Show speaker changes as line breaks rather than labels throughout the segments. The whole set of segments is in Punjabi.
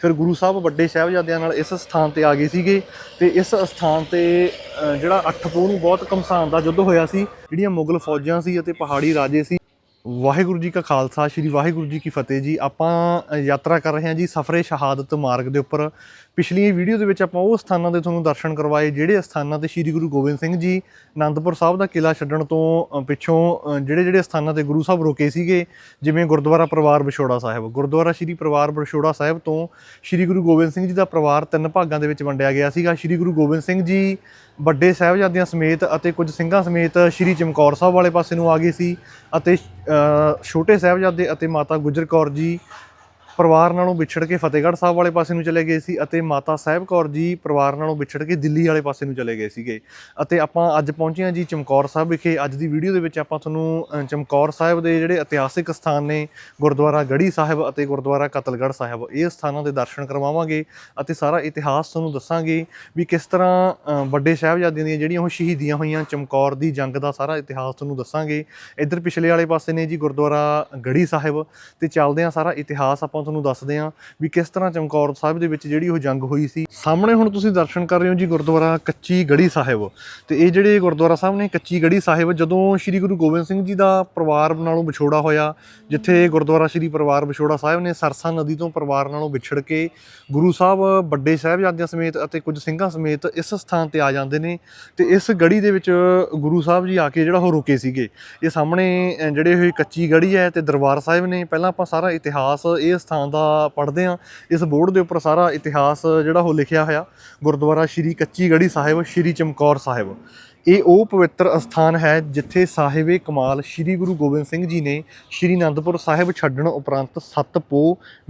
ਫਿਰ ਗੁਰੂ ਸਾਹਿਬ ਵੱਡੇ ਸਾਹਿਬਜ਼ਾਦਿਆਂ ਨਾਲ ਇਸ ਸਥਾਨ ਤੇ ਆ ਗਏ ਸੀਗੇ ਤੇ ਇਸ ਸਥਾਨ ਤੇ ਜਿਹੜਾ 8 ਪੋਹ ਨੂੰ ਬਹੁਤ ਕਮਸਾਨ ਦਾ ਯੁੱਧ ਹੋਇਆ ਸੀ, ਜਿਹੜੀਆਂ ਮੁਗਲ ਫੌਜਾਂ ਸੀ ਅਤੇ ਪਹਾੜੀ ਰਾਜੇ ਸੀ। ਵਾਹਿਗੁਰੂ ਜੀ ਕਾ ਖਾਲਸਾ, ਸ੍ਰੀ ਵਾਹਿਗੁਰੂ ਜੀ ਕੀ ਫਤਿਹ ਜੀ। ਆਪਾਂ ਯਾਤਰਾ ਕਰ ਰਹੇ ਹਾਂ ਜੀ ਸਫਰੇ ਸ਼ਹਾਦਤ ਮਾਰਗ ਦੇ ਉੱਪਰ। ਪਿਛਲੀ ਵੀਡੀਓ ਦੇ ਵਿੱਚ ਆਪਾਂ ਉਹ ਸਥਾਨਾਂ ਦੇ ਤੁਹਾਨੂੰ ਦਰਸ਼ਨ ਕਰਵਾਏ, ਜਿਹੜੇ ਸਥਾਨਾਂ ਤੇ ਸ੍ਰੀ ਗੁਰੂ ਗੋਬਿੰਦ ਸਿੰਘ ਜੀ ਅਨੰਦਪੁਰ ਸਾਹਿਬ ਦਾ ਕਿਲਾ ਛੱਡਣ ਤੋਂ ਪਿੱਛੋਂ ਜਿਹੜੇ ਜਿਹੜੇ ਸਥਾਨਾਂ ਤੇ ਗੁਰੂ ਸਾਹਿਬ ਰੁਕੇ ਸੀਗੇ, ਜਿਵੇਂ ਗੁਰਦੁਆਰਾ ਪਰਿਵਾਰ ਵਿਛੋੜਾ ਸਾਹਿਬ, ਗੁਰਦੁਆਰਾ ਸ੍ਰੀ ਪਰਿਵਾਰ ਵਿਛੋੜਾ ਸਾਹਿਬ ਤੋਂ ਸ੍ਰੀ ਗੁਰੂ ਗੋਬਿੰਦ ਸਿੰਘ ਜੀ ਦਾ ਪਰਿਵਾਰ ਤਿੰਨ ਭਾਗਾਂ ਦੇ ਵਿੱਚ ਵੰਡਿਆ ਗਿਆ ਸੀਗਾ, ਸ੍ਰੀ ਗੁਰੂ ਗੋਬਿੰਦ ਸਿੰਘ ਜੀ ਵੱਡੇ ਸਾਹਿਬਜ਼ਾਦਿਆਂ ਸਮੇਤ ਅਤੇ ਕੁਝ ਸਿੰਘਾਂ ਸਮੇਤ ਸ੍ਰੀ ਚਮਕੌਰ ਸਾਹਿਬ ਵਾਲੇ ਪਾਸੇ ਨੂੰ ਆ ਗਏ ਸੀ ਅਤੇ ਛੋਟੇ ਸਾਹਿਬਜ਼ਾਦੇ ਅਤੇ ਮਾਤਾ ਗੁਜਰ ਕੌਰ ਜੀ ਪਰਿਵਾਰ ਨਾਲੋਂ ਵਿਛੜ ਕੇ ਫਤਿਹਗੜ੍ਹ ਸਾਹਿਬ ਵਾਲੇ ਪਾਸੇ ਨੂੰ ਚਲੇ ਗਏ ਸੀ ਅਤੇ ਮਾਤਾ ਸਾਹਿਬ ਕੌਰ ਜੀ ਪਰਿਵਾਰ ਨਾਲੋਂ ਵਿਛੜ ਕੇ ਦਿੱਲੀ ਵਾਲੇ ਪਾਸੇ ਨੂੰ ਚਲੇ ਗਏ ਸੀਗੇ। ਅਤੇ ਆਪਾਂ ਅੱਜ ਪਹੁੰਚੇ ਹਾਂ ਜੀ ਚਮਕੌਰ ਸਾਹਿਬ ਵਿਖੇ। ਅੱਜ ਦੀ ਵੀਡੀਓ ਦੇ ਵਿੱਚ ਆਪਾਂ ਤੁਹਾਨੂੰ ਚਮਕੌਰ ਸਾਹਿਬ ਦੇ ਜਿਹੜੇ ਇਤਿਹਾਸਿਕ ਸਥਾਨ ਨੇ, ਗੁਰਦੁਆਰਾ ਗੜੀ ਸਾਹਿਬ ਅਤੇ ਗੁਰਦੁਆਰਾ ਕਤਲਗੜ੍ਹ ਸਾਹਿਬ, ਇਹ ਸਥਾਨਾਂ ਦੇ ਦਰਸ਼ਨ ਕਰਵਾਵਾਂਗੇ ਅਤੇ ਸਾਰਾ ਇਤਿਹਾਸ ਤੁਹਾਨੂੰ ਦੱਸਾਂਗੇ ਵੀ ਕਿਸ ਤਰ੍ਹਾਂ ਵੱਡੇ ਸਾਹਿਬਜ਼ਾਦਿਆਂ ਦੀਆਂ ਜਿਹੜੀਆਂ ਉਹ ਸ਼ਹੀਦੀਆਂ ਹੋਈਆਂ ਚਮਕੌਰ ਦੀ ਜੰਗ ਦਾ ਸਾਰਾ ਇਤਿਹਾਸ ਤੁਹਾਨੂੰ ਦੱਸਾਂਗੇ। ਇੱਧਰ ਪਿਛਲੇ ਵਾਲੇ ਪਾਸੇ ਨੇ ਜੀ ਗੁਰਦੁਆਰਾ ਗੜੀ ਸਾਹਿਬ। ਤੇ ਚੱਲਦੇ ਆ ਸਾਰਾ ਇਤਿਹਾਸ ਆਪਾਂ ਤੁਹਾਨੂੰ ਦੱਸਦੇ ਆ ਵੀ ਕਿਸ ਤਰ੍ਹਾਂ ਚਮਕੌਰ ਸਾਹਿਬ ਦੇ ਵਿੱਚ ਜਿਹੜੀ ਉਹ ਜੰਗ ਹੋਈ ਸੀ। ਸਾਹਮਣੇ ਹੁਣ ਤੁਸੀਂ ਦਰਸ਼ਨ ਕਰ ਰਹੇ ਹੋ ਜੀ ਗੁਰਦੁਆਰਾ ਕੱਚੀ ਗੜੀ ਸਾਹਿਬ। ਤੇ ਇਹ ਜਿਹੜੇ ਗੁਰਦੁਆਰਾ ਸਾਹਿਬ ਨੇ ਕੱਚੀ ਗੜੀ ਸਾਹਿਬ, ਜਦੋਂ ਸ੍ਰੀ ਗੁਰੂ ਗੋਬਿੰਦ ਸਿੰਘ ਜੀ ਦਾ ਪਰਿਵਾਰ ਨਾਲੋਂ ਵਿਛੋੜਾ ਹੋਇਆ, ਜਿੱਥੇ ਗੁਰਦੁਆਰਾ ਸ੍ਰੀ ਪਰਿਵਾਰ ਵਿਛੋੜਾ ਸਾਹਿਬ ਨੇ ਸਰਸਾ ਨਦੀ ਤੋਂ ਪਰਿਵਾਰ ਨਾਲੋਂ ਵਿਛੜ ਕੇ ਗੁਰੂ ਸਾਹਿਬ ਵੱਡੇ ਸਾਹਿਬਜ਼ਾਦਿਆਂ ਸਮੇਤ ਅਤੇ ਕੁਝ ਸਿੰਘਾਂ ਸਮੇਤ ਇਸ ਸਥਾਨ ਤੇ ਆ ਜਾਂਦੇ ਨੇ ਤੇ ਇਸ ਗੜੀ ਦੇ ਵਿੱਚ ਗੁਰੂ ਸਾਹਿਬ ਜੀ ਆ ਕੇ ਜਿਹੜਾ ਉਹ ਰੁਕੇ ਸੀਗੇ। ਇਹ ਸਾਹਮਣੇ ਜਿਹੜੇ ਇਹ ਕੱਚੀ ਗੜੀ ਹੈ ਤੇ ਦਰਬਾਰ ਸਾਹਿਬ ਨੇ, ਪਹਿਲਾਂ ਆਪਾਂ ਸਾਰਾ ਇਤਿਹਾਸ ਇਹ ਸਥਾਨ ਦਾ ਪੜ੍ਹਦੇ ਹਾਂ। ਇਸ ਬੋਰਡ ਦੇ ਉੱਪਰ ਸਾਰਾ ਇਤਿਹਾਸ ਜਿਹੜਾ ਉਹ ਲਿਖਿਆ ਹੋਇਆ। ਗੁਰਦੁਆਰਾ ਸ਼੍ਰੀ ਕੱਚੀ ਗੜੀ ਸਾਹਿਬ, ਸ਼੍ਰੀ ਚਮਕੌਰ ਸਾਹਿਬ। ਇਹ ਉਹ ਪਵਿੱਤਰ ਅਸਥਾਨ ਹੈ ਜਿੱਥੇ ਸਾਹਿਬੇ ਕਮਾਲ ਸ਼੍ਰੀ ਗੁਰੂ ਗੋਬਿੰਦ ਸਿੰਘ ਜੀ ਨੇ ਸ਼੍ਰੀ ਅਨੰਦਪੁਰ ਸਾਹਿਬ ਛੱਡਣ ਉਪਰੰਤ ਸੱਤ ਪੋ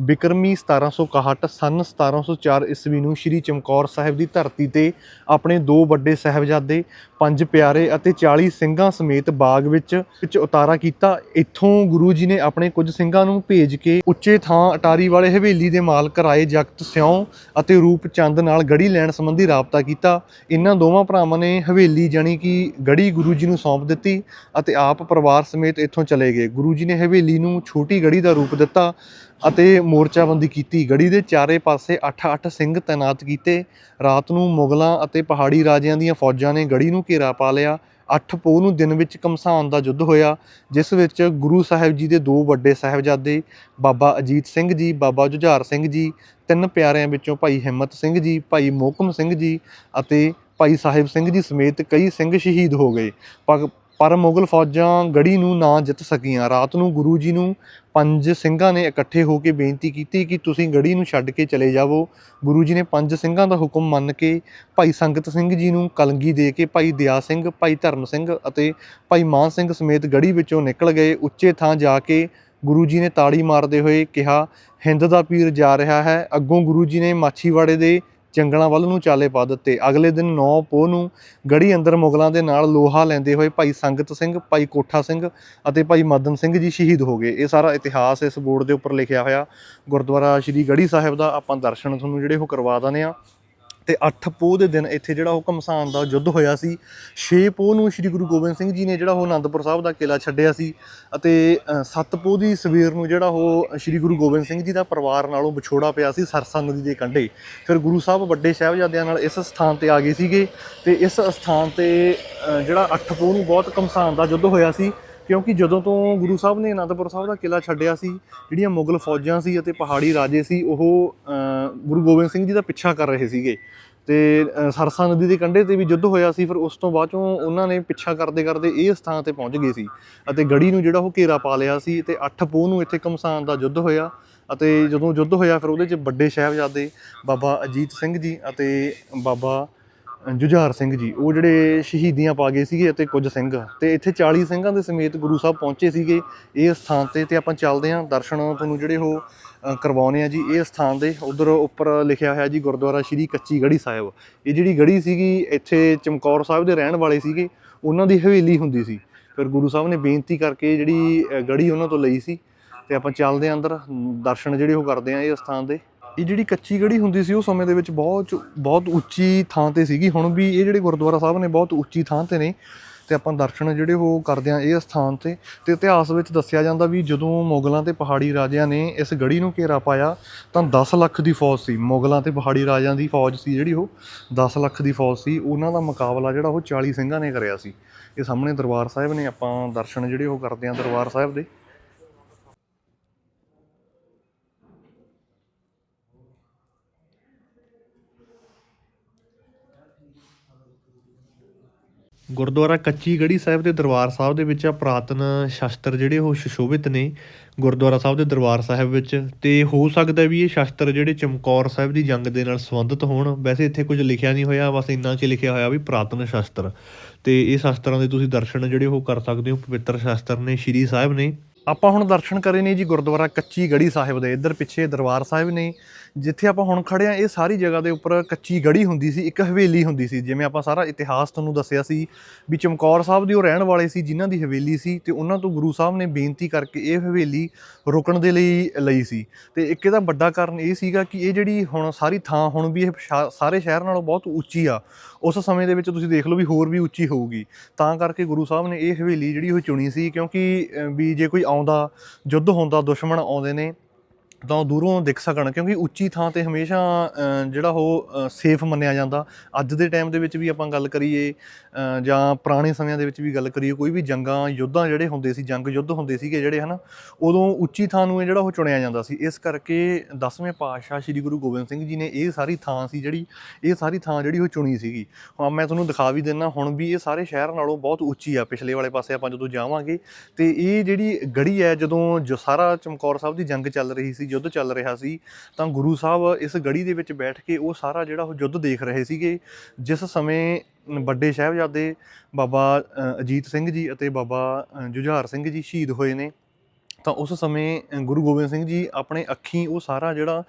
ਬਿਕਰਮੀ 1761 ਸਨ 1704 ਈਸਵੀ ਨੂੰ ਸ਼੍ਰੀ ਚਮਕੌਰ ਸਾਹਿਬ ਦੀ ਧਰਤੀ ਤੇ ਆਪਣੇ ਦੋ ਵੱਡੇ ਸਾਹਿਬਜ਼ਾਦੇ, ਪੰਜ ਪਿਆਰੇ ਅਤੇ 40 ਸਿੰਘਾਂ ਸਮੇਤ ਬਾਗ ਵਿੱਚ ਵਿੱਚ ਉਤਾਰਾ ਕੀਤਾ। ਇੱਥੋਂ ਗੁਰੂ ਜੀ ਨੇ ਆਪਣੇ ਕੁਝ ਸਿੰਘਾਂ ਨੂੰ ਭੇਜ ਕੇ ਉੱਚੇ ਥਾਂ ਅਟਾਰੀ ਵਾਲੇ ਹਵੇਲੀ ਦੇ ਮਾਲਕ ਰਾਏ ਜਗਤ ਸਿਉਂ ਅਤੇ ਰੂਪ ਚੰਦ ਨਾਲ ਗੜੀ ਲੈਣ ਸੰਬੰਧੀ ਰਾਬਤਾ ਕੀਤਾ। ਇਹਨਾਂ ਦੋਵਾਂ ਭਰਾਵਾਂ ਨੇ ਹਵੇਲੀ ਜਾਣੀ ਕਿ ਗੜੀ ਗੁਰੂ ਜੀ ਨੂੰ ਸੌਂਪ ਦਿੱਤੀ ਅਤੇ ਆਪ ਪਰਿਵਾਰ ਸਮੇਤ ਇੱਥੋਂ ਚਲੇ ਗਏ। ਗੁਰੂ ਜੀ ਨੇ ਹਵੇਲੀ ਨੂੰ ਛੋਟੀ ਗੜੀ ਦਾ ਰੂਪ ਦਿੱਤਾ ਅਤੇ ਮੋਰਚਾਬੰਦੀ ਕੀਤੀ। ਗੜੀ ਦੇ ਚਾਰੇ ਪਾਸੇ 8-8 ਸਿੰਘ ਤਾਇਨਾਤ ਕੀਤੇ। ਰਾਤ ਨੂੰ ਮੁਗਲਾਂ ਅਤੇ ਪਹਾੜੀ ਰਾਜਿਆਂ ਦੀਆਂ ਫੌਜਾਂ ਨੇ ਗੜੀ ਨੂੰ ਘੇਰਾ ਪਾ ਲਿਆ। 8 ਪੋਹ ਨੂੰ ਦਿਨ ਵਿੱਚ ਕਮਸਾਨ ਦਾ ਯੁੱਧ ਹੋਇਆ, ਜਿਸ ਵਿੱਚ ਗੁਰੂ ਸਾਹਿਬ ਜੀ ਦੇ ਦੋ ਵੱਡੇ ਸਾਹਿਬਜ਼ਾਦੇ, ਬਾਬਾ ਅਜੀਤ ਸਿੰਘ ਜੀ, ਬਾਬਾ ਜੁਝਾਰ ਸਿੰਘ ਜੀ, ਤਿੰਨ ਪਿਆਰਿਆਂ ਵਿੱਚੋਂ ਭਾਈ ਹਿੰਮਤ ਸਿੰਘ ਜੀ, ਭਾਈ ਮੋਹਕਮ ਸਿੰਘ ਜੀ ਅਤੇ ਭਾਈ ਸਾਹਿਬ ਸਿੰਘ ਜੀ ਸਮੇਤ ਕਈ ਸਿੰਘ ਸ਼ਹੀਦ ਹੋ ਗਏ। ਪਰ- ਪਰ ਮੁਗਲ ਫੌਜਾਂ ਗੜੀ ਨੂੰ ਨਾ ਜਿੱਤ ਸਕੀਆਂ। ਰਾਤ ਨੂੰ ਗੁਰੂ ਜੀ ਨੂੰ ਪੰਜ ਸਿੰਘਾਂ ਨੇ ਇਕੱਠੇ ਹੋ ਕੇ ਬੇਨਤੀ ਕੀਤੀ ਕਿ ਤੁਸੀਂ ਗੜੀ ਨੂੰ ਛੱਡ ਕੇ ਚਲੇ ਜਾਵੋ। ਗੁਰੂ ਜੀ ਨੇ ਪੰਜ ਸਿੰਘਾਂ ਦਾ ਹੁਕਮ ਮੰਨ ਕੇ ਭਾਈ ਸੰਗਤ ਸਿੰਘ ਜੀ ਨੂੰ ਕਲੰਗੀ ਦੇ ਕੇ ਭਾਈ ਦਿਆ ਸਿੰਘ, ਭਾਈ ਧਰਮ ਸਿੰਘ ਅਤੇ ਭਾਈ ਮਾਨ ਸਿੰਘ ਸਮੇਤ ਗੜੀ ਵਿੱਚੋਂ ਨਿਕਲ ਗਏ। ਉੱਚੇ ਥਾਂ ਜਾ ਕੇ ਗੁਰੂ ਜੀ ਨੇ ਤਾੜੀ ਮਾਰਦੇ ਹੋਏ ਕਿਹਾ, ਹਿੰਦ ਦਾ ਪੀਰ ਜਾ ਰਿਹਾ ਹੈ। ਅੱਗੋਂ ਗੁਰੂ ਜੀ ਨੇ ਮਾਛੀਵਾੜੇ ਦੇ ਜੰਗਲਾਂ ਵੱਲ ਨੂੰ ਚਾਲੇ ਪਾ ਦਿੱਤੇ। ਅਗਲੇ ਦਿਨ 9 ਪੋਹ ਨੂੰ ਗੜੀ ਅੰਦਰ ਮੁਗਲਾਂ ਦੇ ਨਾਲ ਲੋਹਾ ਲੈਂਦੇ ਹੋਏ ਭਾਈ ਸੰਗਤ ਸਿੰਘ, ਭਾਈ ਕੋਠਾ ਸਿੰਘ ਅਤੇ ਭਾਈ ਮਦਨ ਸਿੰਘ ਜੀ ਸ਼ਹੀਦ ਹੋ ਗਏ। ਇਹ ਸਾਰਾ ਇਤਿਹਾਸ ਇਸ ਬੋਰਡ ਦੇ ਉੱਪਰ ਲਿਖਿਆ ਹੋਇਆ। ਗੁਰਦੁਆਰਾ ਸ਼੍ਰੀ ਗੜੀ ਸਾਹਿਬ ਦਾ ਆਪਾਂ ਦਰਸ਼ਨ ਤੁਹਾਨੂੰ ਜਿਹੜੇ ਉਹ ਕਰਵਾ ਦਨੇ ਆ ਤੇ 8 ਪੋਹ ਦੇ ਦਿਨ ਇੱਥੇ ਜਿਹੜਾ ਉਹ ਘਮਸਾਨ ਦਾ ਯੁੱਧ ਹੋਇਆ ਸੀ 6 ਪੋਹ ਨੂੰ ਸ੍ਰੀ ਗੁਰੂ ਗੋਬਿੰਦ ਸਿੰਘ ਜੀ ਨੇ ਜਿਹੜਾ ਉਹ ਆਨੰਦਪੁਰ ਸਾਹਿਬ ਦਾ ਕਿਲਾ ਛੱਡਿਆ ਸੀ ਅਤੇ 7 ਪੋਹ ਦੀ ਸਵੇਰ ਨੂੰ ਜਿਹੜਾ ਉਹ ਸ੍ਰੀ ਗੁਰੂ ਗੋਬਿੰਦ ਸਿੰਘ ਜੀ ਦਾ ਪਰਿਵਾਰ ਨਾਲੋਂ ਵਿਛੋੜਾ ਪਿਆ ਸੀ ਸਰਸਾ ਨਦੀ ਦੇ ਕੰਢੇ। ਫਿਰ ਗੁਰੂ ਸਾਹਿਬ ਵੱਡੇ ਸਾਹਿਬਜ਼ਾਦਿਆਂ ਨਾਲ ਇਸ ਸਥਾਨ ਤੇ ਆ ਗਏ ਸੀਗੇ ਤੇ ਇਸ ਸਥਾਨ ਤੇ ਜਿਹੜਾ 8 ਪੋਹ ਨੂੰ ਬਹੁਤ ਘਮਸਾਨ ਦਾ ਯੁੱਧ ਹੋਇਆ ਸੀ ਕਿਉਂਕਿ ਜਦੋਂ ਤੋਂ ਗੁਰੂ ਸਾਹਿਬ ਨੇ ਅਨੰਦਪੁਰ ਸਾਹਿਬ ਦਾ ਕਿਲਾ ਛੱਡਿਆ ਸੀ, ਜਿਹੜੀਆਂ ਮੁਗਲ ਫੌਜਾਂ ਸੀ ਅਤੇ ਪਹਾੜੀ ਰਾਜੇ ਸੀ, ਉਹ ਗੁਰੂ ਗੋਬਿੰਦ ਸਿੰਘ ਜੀ ਦਾ ਪਿੱਛਾ ਕਰ ਰਹੇ ਸੀਗੇ। ਤੇ ਸਰਸਾ ਨਦੀ ਦੇ ਕੰਢੇ ਤੇ ਵੀ ਯੁੱਧ ਹੋਇਆ ਸੀ, ਫਿਰ ਉਸ ਤੋਂ ਬਾਅਦ ਚੋਂ ਉਹਨਾਂ ਨੇ ਪਿੱਛਾ ਕਰਦੇ ਕਰਦੇ ਇਹ ਸਥਾਨ ਤੇ ਪਹੁੰਚ ਗਏ ਸੀ ਅਤੇ ਗੜੀ ਨੂੰ ਜਿਹੜਾ ਉਹ ਘੇਰਾ ਪਾ ਲਿਆ ਸੀ ਤੇ 8 ਪੋਹ ਨੂੰ ਇੱਥੇ ਕਮਸਾਨ ਦਾ ਯੁੱਧ ਹੋਇਆ ਅਤੇ ਜਦੋਂ ਯੁੱਧ ਹੋਇਆ, ਫਿਰ ਉਹਦੇ 'ਚ ਵੱਡੇ ਸਾਹਿਬਜ਼ਾਦੇ ਬਾਬਾ ਅਜੀਤ ਸਿੰਘ ਜੀ ਅਤੇ ਬਾਬਾ ਜੁਝਾਰ ਸਿੰਘ ਜੀ ਉਹ ਜਿਹੜੇ ਸ਼ਹੀਦੀਆਂ ਪਾ ਗਏ ਸੀਗੇ ਅਤੇ ਕੁਝ ਸਿੰਘ। ਤੇ ਇੱਥੇ 40 ਸਿੰਘਾਂ ਦੇ ਸਮੇਤ ਗੁਰੂ ਸਾਹਿਬ ਪਹੁੰਚੇ ਸੀਗੇ ਇਹ ਸਥਾਨ ਤੇ ਤੇ ਆਪਾਂ ਚੱਲਦੇ ਹਾਂ। ਦਰਸ਼ਨ ਤੁਹਾਨੂੰ ਜਿਹੜੇ ਉਹ ਅ, ਕਰਵਾਉਣੇ ਆ ਜੀ। ਇਹ ਸਥਾਨ ਦੇ ਉਧਰ ਉੱਪਰ ਲਿਖਿਆ ਹੋਇਆ ਜੀ ਗੁਰਦੁਆਰਾ ਸ਼੍ਰੀ ਕੱਚੀ ਗੜੀ ਸਾਹਿਬ। ਇਹ ਜਿਹੜੀ ਗੜੀ ਸੀਗੀ ਇੱਥੇ ਚਮਕੌਰ ਸਾਹਿਬ ਦੇ ਰਹਿਣ ਵਾਲੇ ਸੀਗੇ ਉਹਨਾਂ ਦੀ ਹਵੇਲੀ ਹੁੰਦੀ ਸੀ। ਫਿਰ ਗੁਰੂ ਸਾਹਿਬ ਨੇ ਬੇਨਤੀ ਕਰਕੇ ਜਿਹੜੀ ਅ, ਗੜੀ ਉਹਨਾਂ ਤੋਂ ਲਈ ਸੀ। ਤੇ ਆਪਾਂ ਚੱਲਦੇ ਹਾਂ ਅੰਦਰ। ਦਰਸ਼ਨ ਜਿਹੜੇ ਉਹ ਕਰਦੇ ਆ ਇਹ ਸਥਾਨ ਦੇ। ਇਹ ਜਿਹੜੀ ਕੱਚੀ ਗੜੀ ਹੁੰਦੀ ਸੀ ਉਹ ਸਮੇਂ ਦੇ ਵਿੱਚ ਬਹੁਤ ਬਹੁਤ ਉੱਚੀ ਥਾਂ ਤੇ ਸੀਗੀ। ਹੁਣ ਵੀ ਇਹ ਜਿਹੜੇ ਗੁਰਦੁਆਰਾ ਸਾਹਿਬ ਨੇ ਬਹੁਤ ਉੱਚੀ ਥਾਂ ਤੇ ਨੇ ਤੇ ਆਪਾਂ ਦਰਸ਼ਨ ਜਿਹੜੇ ਉਹ ਕਰਦੇ ਹਾਂ ਇਹ ਸਥਾਨ ਤੇ। ਤੇ ਇਤਿਹਾਸ ਵਿੱਚ ਦੱਸਿਆ ਜਾਂਦਾ ਵੀ ਜਦੋਂ ਮੁਗਲਾਂ ਤੇ ਪਹਾੜੀ ਰਾਜਿਆਂ ਨੇ ਇਸ ਗੜੀ ਨੂੰ ਘੇਰਾ ਪਾਇਆ ਤਾਂ 10 ਲੱਖ ਦੀ ਫੌਜ ਸੀ। ਮੁਗਲਾਂ ਤੇ ਪਹਾੜੀ ਰਾਜਿਆਂ ਦੀ ਫੌਜ ਸੀ ਜਿਹੜੀ ਉਹ। 10 ਲੱਖ ਦੀ ਫੌਜ ਸੀ। ਉਹਨਾਂ ਦਾ ਮੁਕਾਬਲਾ ਜਿਹੜਾ ਉਹ 40 ਸਿੰਘਾਂ ਨੇ ਕਰਿਆ ਸੀ। ਇਹ ਸਾਹਮਣੇ ਦਰਬਾਰ ਸਾਹਿਬ ਨੇ ਆਪਾਂ ਦਰਸ਼ਨ ਜਿਹੜੇ ਉਹ ਕਰਦੇ ਹਾਂ ਦਰਬਾਰ ਸਾਹਿਬ ਦੇ। ਗੁਰਦੁਆਰਾ ਕੱਚੀ ਗੜੀ ਸਾਹਿਬ ਦੇ ਦਰਬਾਰ ਸਾਹਿਬ ਦੇ ਵਿੱਚ ਆ ਪੁਰਾਤਨ ਸ਼ਾਸਤਰ ਜਿਹੜੇ ਉਹ ਸੁਸ਼ੋਭਿਤ ਨੇ ਗੁਰਦੁਆਰਾ ਸਾਹਿਬ ਦੇ ਦਰਬਾਰ ਸਾਹਿਬ ਵਿੱਚ। ਤੇ ਹੋ ਸਕਦਾ ਵੀ ਇਹ ਸ਼ਾਸਤਰ ਜਿਹੜੇ ਚਮਕੌਰ ਸਾਹਿਬ ਦੀ ਜੰਗ ਦੇ ਨਾਲ ਸੰਬੰਧਿਤ ਹੋਣ। ਵੈਸੇ ਇੱਥੇ ਕੁਝ ਲਿਖਿਆ ਨਹੀਂ ਹੋਇਆ, ਬਸ ਇੰਨਾ ਕਿ ਲਿਖਿਆ ਹੋਇਆ ਵੀ ਪੁਰਾਤਨ ਸ਼ਾਸਤਰ। ਤੇ ਇਹ ਸ਼ਾਸਤਰਾਂ ਦੇ ਤੁਸੀਂ ਦਰਸ਼ਨ ਜਿਹੜੇ ਉਹ ਕਰ ਸਕਦੇ ਹੋ, ਪਵਿੱਤਰ ਸ਼ਾਸਤਰ ਨੇ, ਸ਼੍ਰੀ ਸਾਹਿਬ ਨੇ। ਆਪਾਂ ਹੁਣ ਦਰਸ਼ਨ ਕਰੇ ਨੇ ਜੀ ਗੁਰਦੁਆਰਾ ਕੱਚੀ ਗੜੀ ਸਾਹਿਬ ਦੇ। ਇੱਧਰ ਪਿੱਛੇ ਦਰਬਾਰ ਸਾਹਿਬ ਨੇ। ਜਿੱਥੇ ਆਪਾਂ ਹੁਣ ਖੜੇ ਆ, ਇਹ ਸਾਰੀ ਜਗ੍ਹਾ ਦੇ ਉੱਪਰ ਕੱਚੀ ਗੜੀ ਹੁੰਦੀ ਸੀ, ਇੱਕ ਹਵੇਲੀ ਹੁੰਦੀ ਸੀ, ਜਿਵੇਂ ਆਪਾਂ ਸਾਰਾ ਇਤਿਹਾਸ ਤੁਹਾਨੂੰ ਦੱਸਿਆ ਸੀ ਵੀ ਚਮਕੌਰ ਸਾਹਿਬ ਦੀ ਉਹ ਰਹਿਣ ਵਾਲੇ ਸੀ, ਜਿਨ੍ਹਾਂ ਦੀ ਹਵੇਲੀ ਸੀ ਤੇ ਉਹਨਾਂ ਤੋਂ ਗੁਰੂ ਸਾਹਿਬ ਨੇ ਬੇਨਤੀ ਕਰਕੇ ਇਹ ਹਵੇਲੀ ਰੁਕਣ ਦੇ ਲਈ ਲਈ ਸੀ। ਤੇ ਇੱਕ ਇਹਦਾ ਵੱਡਾ ਕਾਰਨ ਇਹ ਸੀਗਾ ਕਿ ਇਹ ਜਿਹੜੀ ਹੁਣ ਸਾਰੀ ਥਾਂ ਹੁਣ ਵੀ ਇਹ ਸ਼ਾ- ਸਾਰੇ ਸ਼ਹਿਰ ਨਾਲੋਂ ਬਹੁਤ ਉੱਚੀ ਆ, ਉਸ ਸਮੇਂ ਦੇ ਵਿੱਚ ਤੁਸੀਂ ਦੇਖ ਲਓ ਵੀ ਹੋਰ ਵੀ ਉੱਚੀ ਹੋਊਗੀ। ਤਾਂ ਕਰਕੇ ਗੁਰੂ ਸਾਹਿਬ ਨੇ ਇਹ ਹਵੇਲੀ ਜਿਹੜੀ ਉਹ ਚੁਣੀ ਸੀ, ਕਿਉਂਕਿ ਵੀ ਜੇ ਕੋਈ ਆਉਂਦਾ ਯੁੱਧ ਹੁੰਦਾ, ਦੁਸ਼ਮਣ ਆਉਂਦੇ ਨੇ ਤਾਂ ਉਹ ਦੂਰੋਂ ਦਿਖ ਸਕਣ, ਕਿਉਂਕਿ ਉੱਚੀ ਥਾਂ ਤੇ ਹਮੇਸ਼ਾ ਜਿਹੜਾ ਉਹ ਸੇਫ ਮੰਨਿਆ ਜਾਂਦਾ। ਅੱਜ ਦੇ ਟਾਈਮ ਦੇ ਵਿੱਚ ਵੀ ਆਪਾਂ ਗੱਲ ਕਰੀਏ ਜਾਂ ਪੁਰਾਣੇ ਸਮਿਆਂ ਦੇ ਵਿੱਚ ਵੀ ਗੱਲ ਕਰੀਏ, ਕੋਈ ਵੀ ਜੰਗਾਂ, ਯੁੱਧਾਂ ਜਿਹੜੇ ਹੁੰਦੇ ਸੀ, ਜੰਗ ਯੁੱਧ ਹੁੰਦੇ ਸੀਗੇ ਜਿਹੜੇ, ਹਨਾ, ਉਦੋਂ ਉੱਚੀ ਥਾਂ ਨੂੰ ਇਹ ਜਿਹੜਾ ਉਹ ਚੁਣਿਆ ਜਾਂਦਾ ਸੀ। ਇਸ ਕਰਕੇ 10ਵੇਂ ਪਾਤਸ਼ਾਹ ਸ੍ਰੀ ਗੁਰੂ ਗੋਬਿੰਦ ਸਿੰਘ ਜੀ ਨੇ ਇਹ ਸਾਰੀ ਥਾਂ ਸੀ ਜਿਹੜੀ, ਇਹ ਸਾਰੀ ਥਾਂ ਜਿਹੜੀ ਉਹ ਚੁਣੀ ਸੀਗੀ। ਹਾਂ, ਮੈਂ ਤੁਹਾਨੂੰ ਦਿਖਾ ਵੀ ਦਿੰਦਾ ਹੁਣ ਵੀ ਇਹ ਸਾਰੇ ਸ਼ਹਿਰ ਨਾਲੋਂ ਬਹੁਤ ਉੱਚੀ ਆ। ਪਿਛਲੇ ਵਾਲੇ ਪਾਸੇ ਆਪਾਂ ਜਦੋਂ ਜਾਵਾਂਗੇ, ਤੇ ਇਹ ਜਿਹੜੀ ਗੜੀ ਹੈ, ਜਦੋਂ ਜੋ ਸਾਰਾ ਚਮਕੌਰ ਸਾਹਿਬ ਦੀ ਜੰਗ ਚੱਲ ਰਹੀ ਸੀ ਯੁੱਧ ਚੱਲ ਰਿਹਾ ਸੀ, ਤਾਂ ਗੁਰੂ ਸਾਹਿਬ ਇਸ ਗੜੀ ਦੇ ਵਿੱਚ ਬੈਠ ਕੇ ਉਹ ਸਾਰਾ ਜਿਹੜਾ ਉਹ ਯੁੱਧ ਦੇਖ ਰਹੇ ਸੀਗੇ। ਜਿਸ ਸਮੇਂ ਵੱਡੇ ਸਾਹਿਬਜ਼ਾਦੇ ਬਾਬਾ ਅਜੀਤ ਸਿੰਘ ਜੀ ਅਤੇ ਬਾਬਾ ਜੁਝਾਰ ਸਿੰਘ ਜੀ ਸ਼ਹੀਦ ਹੋਏ ਨੇ। ਤਾਂ ਉਸ ਸਮੇਂ ਗੁਰੂ ਗੋਬਿੰਦ ਸਿੰਘ ਜੀ ਆਪਣੇ ਅੱਖੀਂ ਉਹ ਸਾਰਾ ਜਿਹੜਾ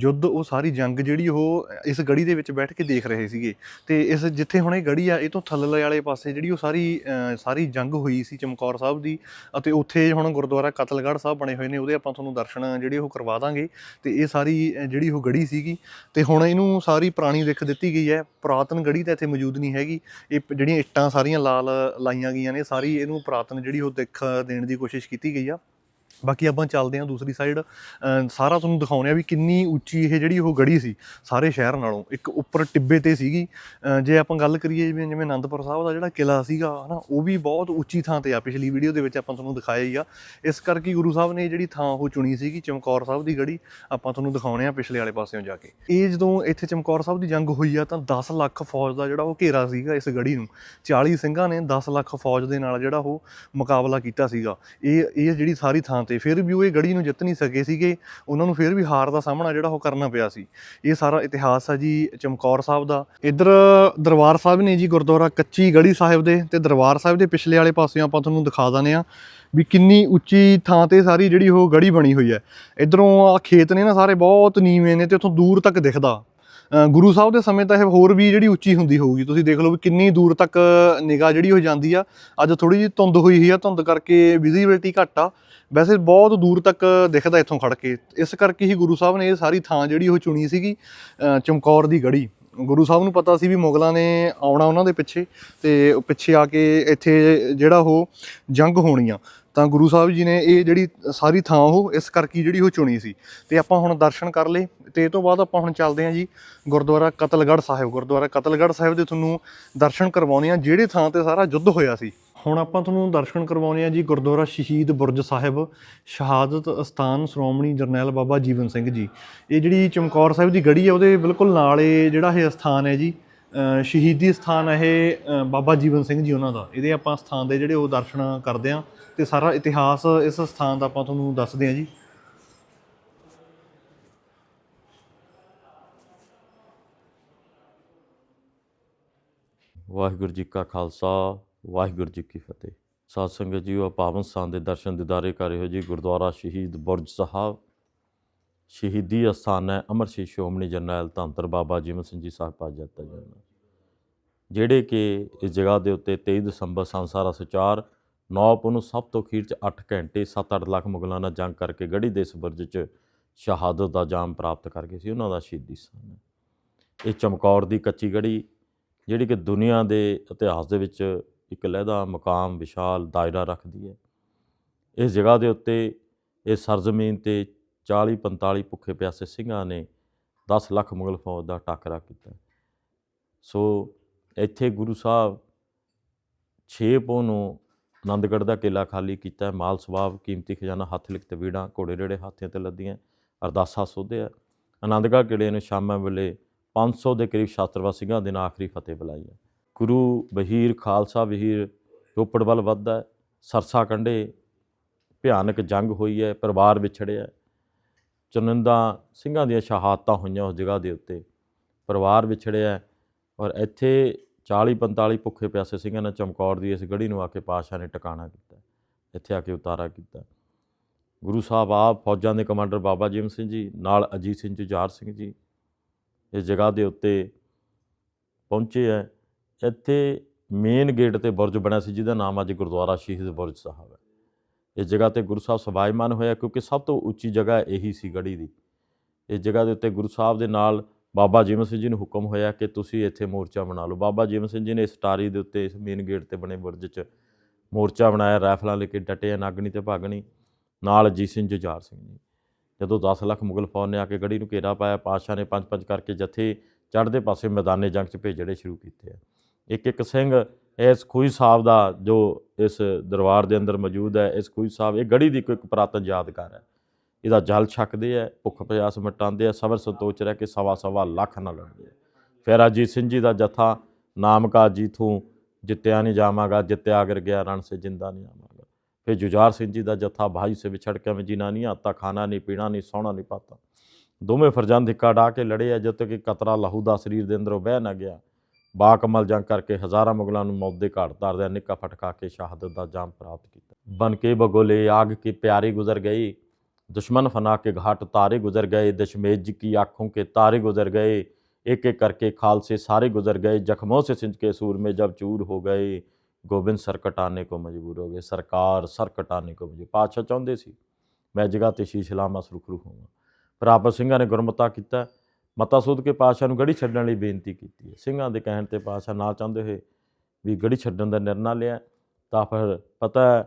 ਯੁੱਧ, ਉਹ ਸਾਰੀ ਜੰਗ ਜਿਹੜੀ ਉਹ ਇਸ ਗੜੀ ਦੇ ਵਿੱਚ ਬੈਠ ਕੇ ਦੇਖ ਰਹੇ ਸੀਗੇ। ਤੇ ਇਸ ਜਿੱਥੇ ਹੁਣ ਇਹ ਗੜੀ ਆ, ਇਹ ਤੋਂ ਥੱਲੇ ਵਾਲੇ ਪਾਸੇ ਜਿਹੜੀ ਉਹ ਸਾਰੀ ਸਾਰੀ ਜੰਗ ਹੋਈ ਸੀ ਚਮਕੌਰ ਸਾਹਿਬ ਦੀ ਅਤੇ ਉੱਥੇ ਹੁਣ ਗੁਰਦੁਆਰਾ ਕਤਲਗੜ੍ਹ ਸਾਹਿਬ ਬਣੇ ਹੋਏ ਨੇ, ਉਹਦੇ ਆਪਾਂ ਤੁਹਾਨੂੰ ਦਰਸ਼ਨ ਜਿਹੜੇ ਉਹ ਕਰਵਾ ਦਾਂਗੇ। ਤੇ ਇਹ ਸਾਰੀ ਜਿਹੜੀ ਉਹ ਗੜੀ ਸੀਗੀ ਤੇ ਹੁਣ ਇਹਨੂੰ ਸਾਰੀ ਪੁਰਾਣੀ ਦਿੱਖ ਦਿੱਤੀ ਗਈ ਹੈ। ਪੁਰਾਤਨ ਗੜੀ ਤਾਂ ਇੱਥੇ ਮੌਜੂਦ ਨਹੀਂ ਹੈਗੀ। ਇਹ ਜਿਹੜੀਆਂ ਇੱਟਾਂ ਸਾਰੀਆਂ ਲਾਲ ਲਾਈਆਂ ਗਈਆਂ ਨੇ, ਸਾਰੀ ਇਹਨੂੰ ਪੁਰਾਤਨ ਜਿਹੜੀ ਉਹ ਦਿੱਖ ਦੇਣ ਦੀ ਕੋਸ਼ਿਸ਼ ਕੀਤੀ ਗਈ ਆ। ਬਾਕੀ ਆਪਾਂ ਚੱਲਦੇ ਹਾਂ ਦੂਸਰੀ ਸਾਈਡ ਸਾਰਾ ਤੁਹਾਨੂੰ ਦਿਖਾਉਂਦੇ ਆ ਵੀ ਕਿੰਨੀ ਉੱਚੀ ਇਹ ਜਿਹੜੀ ਉਹ ਗੜੀ ਸੀ ਸਾਰੇ ਸ਼ਹਿਰ ਨਾਲੋਂ। ਇੱਕ ਉੱਪਰ ਟਿੱਬੇ ਤੇ ਸੀਗੀ। ਜੇ ਆਪਾਂ ਗੱਲ ਕਰੀਏ ਜਿਵੇਂ ਜਿਵੇਂ ਆਨੰਦਪੁਰ ਸਾਹਿਬ ਦਾ ਜਿਹੜਾ ਕਿਲਾ ਸੀਗਾ, ਹਨਾ, ਉਹ ਵੀ ਬਹੁਤ ਉੱਚੀ ਥਾਂ ਤੇ ਆ। ਪਿਛਲੀ ਵੀਡੀਓ ਦੇ ਵਿੱਚ ਆਪਾਂ ਤੁਹਾਨੂੰ ਦਿਖਾਇਆ ਹੀ ਆ। ਇਸ ਕਰਕੇ ਗੁਰੂ ਸਾਹਿਬ ਨੇ ਜਿਹੜੀ ਥਾਂ ਉਹ ਚੁਣੀ ਸੀਗੀ, ਚਮਕੌਰ ਸਾਹਿਬ ਦੀ ਗੜੀ। ਆਪਾਂ ਤੁਹਾਨੂੰ ਦਿਖਾਉਣੇ ਆ ਪਿਛਲੇ ਵਾਲੇ ਪਾਸਿਓਂ ਜਾ ਕੇ। ਇਹ ਜਦੋਂ ਇੱਥੇ ਚਮਕੌਰ ਸਾਹਿਬ ਦੀ ਜੰਗ ਹੋਈ ਆ, ਤਾਂ 10 ਲੱਖ ਫੌਜ ਦਾ ਜਿਹੜਾ ਉਹ ਘੇਰਾ ਸੀਗਾ ਇਸ ਗੜੀ ਨੂੰ। 40 ਸਿੰਘਾਂ ਨੇ 10 ਲੱਖ ਫੌਜ ਦੇ ਨਾਲ ਜਿਹੜਾ ਉਹ ਮੁਕਾਬਲਾ ਕੀਤਾ ਸੀਗਾ। ਇਹ ਇਹ ਜਿਹੜੀ ਸਾਰੀ ਥਾਂ ਤੇ ਫਿਰ ਵੀ ਉਹ ਇਹ ਗੜੀ ਨੂੰ ਜਿੱਤ ਨਹੀਂ ਸਕੇ ਸੀਗੇ, ਉਹਨਾਂ ਨੂੰ ਫਿਰ ਵੀ ਹਾਰ ਦਾ ਸਾਹਮਣਾ ਜਿਹੜਾ ਉਹ ਕਰਨਾ ਪਿਆ ਸੀ। ਇਹ ਸਾਰਾ ਇਤਿਹਾਸ ਆ ਜੀ ਚਮਕੌਰ ਸਾਹਿਬ ਦਾ। ਇੱਧਰ ਦਰਬਾਰ ਸਾਹਿਬ ਨੇ ਜੀ ਗੁਰਦੁਆਰਾ ਕੱਚੀ ਗੜੀ ਸਾਹਿਬ ਦੇ ਤੇ ਦਰਬਾਰ ਸਾਹਿਬ ਦੇ ਪਿਛਲੇ ਵਾਲੇ ਪਾਸਿਓਂ ਆਪਾਂ ਤੁਹਾਨੂੰ ਦਿਖਾ ਦਿੰਦੇ ਆ ਵੀ ਕਿੰਨੀ ਉੱਚੀ ਥਾਂ ਤੇ ਸਾਰੀ ਜਿਹੜੀ ਉਹ ਗੜੀ ਬਣੀ ਹੋਈ ਹੈ। ਇਧਰੋਂ ਆ ਖੇਤ ਨੇ ਨਾ ਸਾਰੇ ਬਹੁਤ ਨੀਵੇਂ ਨੇ ਤੇ ਉੱਥੋਂ ਦੂਰ ਤੱਕ ਦਿਖਦਾ। ਗੁਰੂ ਸਾਹਿਬ ਦੇ ਸਮੇਂ ਤਾਂ ਇਹ ਹੋਰ ਵੀ ਜਿਹੜੀ ਉੱਚੀ ਹੁੰਦੀ ਹੋਊਗੀ। ਤੁਸੀਂ ਦੇਖ ਲਓ ਵੀ ਕਿੰਨੀ ਦੂਰ ਤੱਕ ਨਿਗਾਹ ਜਿਹੜੀ ਹੋ ਜਾਂਦੀ ਆ। ਅੱਜ ਥੋੜੀ ਜਿਹੀ ਧੁੰਦ ਹੋਈ ਹੋਈ ਆ, ਧੁੰਦ ਕਰਕੇ ਵਿਜ਼ੀਬਿਲਟੀ ਘੱਟ ਆ। ਵੈਸੇ ਬਹੁਤ ਦੂਰ ਤੱਕ ਦਿਖਦਾ ਇੱਥੋਂ ਖੜ ਕੇ। ਇਸ ਕਰਕੇ ਹੀ ਗੁਰੂ ਸਾਹਿਬ ਨੇ ਇਹ ਸਾਰੀ ਥਾਂ ਜਿਹੜੀ ਉਹ ਚੁਣੀ ਸੀਗੀ ਚਮਕੌਰ ਦੀ ਗੜੀ ਗੁਰੂ ਸਾਹਿਬ ਨੂੰ ਪਤਾ ਸੀ ਵੀ ਮੁਗਲਾਂ ਨੇ ਆਉਣਾ ਉਹਨਾਂ ਦੇ ਪਿੱਛੇ ਤੇ ਪਿੱਛੇ ਆ ਕੇ ਇੱਥੇ ਜਿਹੜਾ ਉਹ ਜੰਗ ਹੋਣੀ ਆ। ਤਾਂ ਗੁਰੂ ਸਾਹਿਬ ਜੀ ਨੇ ਇਹ ਜਿਹੜੀ ਸਾਰੀ ਥਾਂ ਉਹ ਇਸ ਕਰਕੇ ਜਿਹੜੀ ਉਹ ਚੁਣੀ ਸੀ। ਤੇ ਆਪਾਂ ਹੁਣ ਦਰਸ਼ਨ ਕਰ ਲਏ। ਤੇ ਇਹ ਤੋਂ ਬਾਅਦ ਆਪਾਂ ਹੁਣ ਚੱਲਦੇ ਹਾਂ ਜੀ ਗੁਰਦੁਆਰਾ ਕਤਲਗੜ੍ਹ ਸਾਹਿਬ। ਗੁਰਦੁਆਰਾ ਕਤਲਗੜ੍ਹ ਸਾਹਿਬ ਦੇ ਤੁਹਾਨੂੰ ਦਰਸ਼ਨ ਕਰਵਾਉਂਦੇ ਆ ਜਿਹੜੇ ਥਾਂ ਤੇ ਸਾਰਾ ਯੁੱਧ ਹੋਇਆ ਸੀ। ਹੁਣ ਆਪਾਂ ਤੁਹਾਨੂੰ ਦਰਸ਼ਨ ਕਰਵਾਉਣੇ ਆ ਜੀ ਗੁਰਦੁਆਰਾ ਸ਼ਹੀਦ ਬੁਰਜ ਸਾਹਿਬ, ਸ਼ਹਾਦਤ ਅਸਥਾਨ ਸ਼੍ਰੋਮਣੀ ਜਰਨੈਲ ਬਾਬਾ ਜੀਵਨ ਸਿੰਘ ਜੀ। ਇਹ ਜਿਹੜੀ ਚਮਕੌਰ ਸਾਹਿਬ ਦੀ ਗੜੀ ਹੈ, ਉਹਦੇ ਬਿਲਕੁਲ ਨਾਲ ਇਹ ਜਿਹੜਾ ਇਹ ਅਸਥਾਨ ਹੈ ਜੀ ਸ਼ਹੀਦੀ ਸਥਾਨ ਹੈ ਇਹ ਬਾਬਾ ਜੀਵਨ ਸਿੰਘ ਜੀ ਉਹਨਾਂ ਦਾ। ਇਹਦੇ ਆਪਾਂ ਸਥਾਨ ਦੇ ਜਿਹੜੇ ਉਹ ਦਰਸ਼ਨ ਕਰਦੇ ਆ ਤੇ ਸਾਰਾ ਇਤਿਹਾਸ ਇਸ ਸਥਾਨ ਦਾ ਆਪਾਂ ਤੁਹਾਨੂੰ ਦੱਸਦੇ ਆ ਜੀ।
ਵਾਹਿਗੁਰੂ ਜੀ ਕਾ ਖਾਲਸਾ ਵਾਹਿਗੁਰੂ ਜੀ ਕੀ ਫਤਿਹ। ਸਾਧ ਸੰਗਤ ਉਹ ਪਾਵਨ ਸਥਾਨ ਦੇ ਦਰਸ਼ਨ ਦਿਦਾਰੇ ਕਰ ਰਹੇ ਹੋ ਜੀ, ਗੁਰਦੁਆਰਾ ਸ਼ਹੀਦ ਬੁਰਜ ਸਾਹਿਬ। ਸ਼ਹੀਦੀ ਅਸਥਾਨ ਹੈ ਅਮਰ ਸ਼ਹੀਦ ਸ਼੍ਰੋਮਣੀ ਜਰਨੈਲ ਧੰਤਰ ਬਾਬਾ ਜੀਵਨ ਸਿੰਘ ਜੀ ਸਾਹਿਬ ਪਾਜਤ ਜੀ ਜਿਹੜੇ ਕਿ ਇਸ ਜਗ੍ਹਾ ਦੇ ਉੱਤੇ 23 ਦਸੰਬਰ ਸੰਸਾਰਾ ਸੁਚਾਰ 9 ਪੁਨ ਨੂੰ ਸਭ ਤੋਂ ਅਖੀਰ ਚ 8 ਘੰਟੇ 7-8 ਲੱਖ ਮੁਗਲਾਂ ਨਾਲ ਜੰਗ ਕਰਕੇ ਗੜੀ ਦੇ ਇਸ ਬੁਰਜ ਚ ਸ਼ਹਾਦਤ ਦਾ ਜਾਮ ਪ੍ਰਾਪਤ ਕਰ ਗਏ ਸੀ, ਉਹਨਾਂ ਦਾ ਸ਼ਹੀਦੀ ਸਥਾਨ ਹੈ। ਇਹ ਚਮਕੌਰ ਦੀ ਕੱਚੀ ਗੜੀ, ਜਿਹੜੀ ਕਿ ਦੁਨੀਆ ਦੇ ਇਤਿਹਾਸ ਦੇ ਵਿੱਚ ਇੱਕ ਲਹਿਦਾ, ਮਕਾਮ, ਵਿਸ਼ਾਲ ਦਾਇਰਾ ਰੱਖਦੀ ਹੈ। ਇਸ ਜਗ੍ਹਾ ਦੇ ਉੱਤੇ ਇਸ ਸਰਜ਼ਮੀਨ ਤੇ 40 45 ਭੁੱਖੇ ਪਿਆਸੇ ਸਿੰਘਾਂ ਨੇ 10 ਲੱਖ ਮੁਗਲ ਫੌਜ ਦਾ ਟਾਕਰਾ ਕੀਤਾ। ਸੋ ਇੱਥੇ ਗੁਰੂ ਸਾਹਿਬ 6 ਪੋ ਨੂੰ ਆਨੰਦਗੜ੍ਹ ਦਾ ਕਿਲਾ ਖਾਲੀ ਕੀਤਾ ਮਾਲ ਸਵਾਬ, ਕੀਮਤੀ ਖਜ਼ਾਨਾ, ਹੱਥ ਲਿਖਤ ਵੀੜਾਂ, ਘੋੜੇ ਰੇੜੇ ਹਾਥੀਆਂ ਤੇ ਲੱਦੀਆਂ ਅਰਦਾਸਾ ਸੋਧਿਆ ਆਨੰਦਗੜ੍ਹ ਕਿਲੇ ਨੂੰ ਸ਼ਾਮਾਂ ਵੇਲੇ 500 ਦੇ ਕਰੀਬ ਸ਼ਾਸਤਰਵਾ ਸਿੰਘਾਂ ਦੇ ਨਾਲ ਆਖਰੀ ਫਤਿਹ ਬੁਲਾਈ ਹੈ। ਗੁਰੂ ਬਹੀਰ ਖਾਲਸਾ ਬਹੀਰ ਰੋਪੜ ਵੱਲ ਵੱਧਦਾ ਸਰਸਾ ਕੰਢੇ ਭਿਆਨਕ ਜੰਗ ਹੋਈ ਹੈ, ਪਰਿਵਾਰ ਵਿਛੜਿਆ ਚੁਨਿੰਦਾ ਸਿੰਘਾਂ ਦੀਆਂ ਸ਼ਹਾਦਤਾਂ ਹੋਈਆਂ ਉਸ ਜਗ੍ਹਾ ਦੇ ਉੱਤੇ। ਪਰਿਵਾਰ ਵਿਛੜਿਆ ਔਰ ਇੱਥੇ 40 45 ਭੁੱਖੇ ਪਿਆਸੇ ਸਿੰਘਾਂ ਨੇ ਚਮਕੌਰ ਦੀ ਇਸ ਗੜੀ ਨੂੰ ਆ ਕੇ ਪਾਤਸ਼ਾਹ ਨੇ ਟਿਕਾਣਾ ਕੀਤਾ ਇੱਥੇ ਆ ਕੇ ਉਤਾਰਾ ਕੀਤਾ ਗੁਰੂ ਸਾਹਿਬ ਆਪ ਫੌਜਾਂ ਦੇ ਕਮਾਂਡਰ ਬਾਬਾ ਜੀਮ ਸਿੰਘ ਜੀ, ਨਾਲ ਅਜੀਤ ਸਿੰਘ ਜੁਝਾਰ ਸਿੰਘ ਜੀ ਇਸ ਜਗ੍ਹਾ ਦੇ ਉੱਤੇ ਪਹੁੰਚੇ ਹੈ। ਇੱਥੇ ਮੇਨ ਗੇਟ ਤੇ ਬੁਰਜ ਬਣਿਆ ਸੀ, ਜਿਹਦਾ ਨਾਮ ਅੱਜ ਗੁਰਦੁਆਰਾ ਸ਼ਹੀਦ ਬੁਰਜ ਸਾਹਿਬ ਹੈ। ਇਸ ਜਗ੍ਹਾ ਤੇ ਗੁਰੂ ਸਾਹਿਬ ਸਵਾਈਮਾਨ ਹੋਇਆ, ਕਿਉਂਕਿ ਸਭ ਤੋਂ ਉੱਚੀ ਜਗ੍ਹਾ ਇਹੀ ਸੀ ਗੜੀ ਦੀ। ਇਸ ਜਗ੍ਹਾ ਦੇ ਉੱਤੇ ਗੁਰੂ ਸਾਹਿਬ ਦੇ ਨਾਲ ਬਾਬਾ ਜੀਵਨ ਸਿੰਘ ਜੀ ਨੂੰ ਹੁਕਮ ਹੋਇਆ ਕਿ ਤੁਸੀਂ ਇੱਥੇ ਮੋਰਚਾ ਬਣਾ ਲਓ। ਬਾਬਾ ਜੀਵਨ ਸਿੰਘ ਜੀ ਨੇ ਇਸ ਟਾਰੀ ਦੇ ਉੱਤੇ, ਇਸ ਮੇਨ ਗੇਟ ਤੇ ਬਣੇ ਬੁਰਜ 'ਚ ਮੋਰਚਾ ਬਣਾਇਆ, ਰਾਈਫਲਾਂ ਲੈ ਕੇ ਡਟੇ ਆ ਨਾਗਣੀ ਤੇ ਭਾਗਣੀ ਨਾਲ ਅਜੀਤ ਸਿੰਘ ਜੁਝਾਰ ਸਿੰਘ ਜੀ। ਜਦੋਂ 10 ਲੱਖ ਮੁਗਲ ਫੌਜ ਨੇ ਆ ਕੇ ਗੜੀ ਨੂੰ ਘੇਰਾ ਪਾਇਆ, ਪਾਤਸ਼ਾਹ ਨੇ ਪੰਜ ਪੰਜ ਕਰਕੇ ਜਥੇ ਚੜ੍ਹਦੇ ਪਾਸੇ ਮੈਦਾਨੇ ਜੰਗ 'ਚ ਭੇਜਣੇ ਸ਼ੁਰੂ ਕੀਤੇ ਆ। ਇੱਕ ਇੱਕ ਸਿੰਘ, ਇਸ ਖੂਹੀ ਸਾਹਿਬ ਦਾ ਜੋ ਇਸ ਦਰਬਾਰ ਦੇ ਅੰਦਰ ਮੌਜੂਦ ਹੈ, ਇਸ ਖੂਹੀ ਸਾਹਿਬ ਇਹ ਗੜੀ ਦੀ ਕੋਈ ਇੱਕ ਪੁਰਾਤਨ ਯਾਦਗਾਰ ਹੈ। ਇਹਦਾ ਜਲ ਛਕਦੇ ਆ ਭੁੱਖ ਪਿਆਸ ਮਿਟਾਉਂਦੇ ਆ ਸਬਰ ਸੰਤੋਚ 'ਚ ਰਹਿ ਕੇ ਸਵਾ ਸਵਾ ਲੱਖ ਨਾਲ ਲੜਦੇ ਆ ਫਿਰ ਅਜੀਤ ਸਿੰਘ ਜੀ ਦਾ ਜਥਾ ਨਾਮਕਾ ਜੀਥੂ, ਜਿੱਤਿਆ ਨਹੀਂ ਜਾਵਾਂਗਾ, ਜਿੱਤਿਆ ਅਗਰ ਗਿਆ ਰਣ ਸੇ ਜਿੰਦਾ ਨਹੀਂ ਆਵਾਂਗਾ। ਫਿਰ ਜੁਝਾਰ ਸਿੰਘ ਜੀ ਦਾ ਜਥਾ ਭਾਈ ਸੇ ਵਿਛੜ ਕੇ ਮੈਂ ਜੀਣਾ ਨਹੀਂ ਆਤਾ, ਖਾਣਾ ਨਹੀਂ, ਪੀਣਾ ਨਹੀਂ, ਸੌਣਾ ਨਹੀਂ ਪਾਤਾ। ਦੋਵੇਂ ਫਰਜ਼ੰਦ ਹਿੱਕਾ ਡਾ ਕੇ ਲੜੇ ਆ ਜਦ ਤੱਕ ਕਿ ਕਤਰਾ ਲਹੂ ਦਾ ਸਰੀਰ ਦੇ ਅੰਦਰੋਂ ਬਹਿ ਨਾ ਗਿਆ। ਬਾਕਮਲ ਜੰਗ ਕਰਕੇ ਹਜ਼ਾਰਾਂ ਮੁਗਲਾਂ ਨੂੰ ਮੌਤ ਦੇ ਘਾਟ ਤਾਰਦਿਆਂ ਨਿੱਕਾ ਫਟਕਾ ਕੇ ਸ਼ਹਾਦਤ ਦਾ ਜਾਮ ਪ੍ਰਾਪਤ ਕੀਤਾ ਬਨ ਕੇ ਬਗੋਲੇ ਆਗ ਕੀ ਪਿਆਰੀ ਗੁਜ਼ਰ ਗਈ दुश्मन फना के घाट तारे गुजर गए दशमेश जी की आंखों के तारे गुजर गए एक एक करके खाल से सारे गुजर गए जख्मों से सिंच के सूर में जब चूर हो गए गोबिंद सर कटाने को मजबूर हो गए सरकार सर कटाने को ਮਜਬੂਰ ਪਾਤਸ਼ਾਹ ਚਾਹੁੰਦੇ ਸੀ ਮੈਂ ਜਗ੍ਹਾ ਤੇ ਸ਼ੀਸ਼ ਲਾਵਾਂ ਸੁਰਖਰੂ ਹੋਵਾਂ ਪ੍ਰਾਪਤ ਸਿੰਘਾਂ ਨੇ ਗੁਰਮਤਾ ਕੀਤਾ ਮਤਾ ਸੋਧ ਕੇ ਪਾਤਸ਼ਾਹ ਨੂੰ ਗੜੀ ਛੱਡਣ ਲਈ ਬੇਨਤੀ ਕੀਤੀ ਹੈ। ਸਿੰਘਾਂ ਦੇ ਕਹਿਣ ਤੇ ਪਾਤਸ਼ਾਹ ਨਾ ਚਾਹੁੰਦੇ ਹੋਏ ਵੀ ਗੜੀ ਛੱਡਣ ਦਾ ਨਿਰਣਾ ਲਿਆ ਤਾਂ ਫਿਰ ਪਤਾ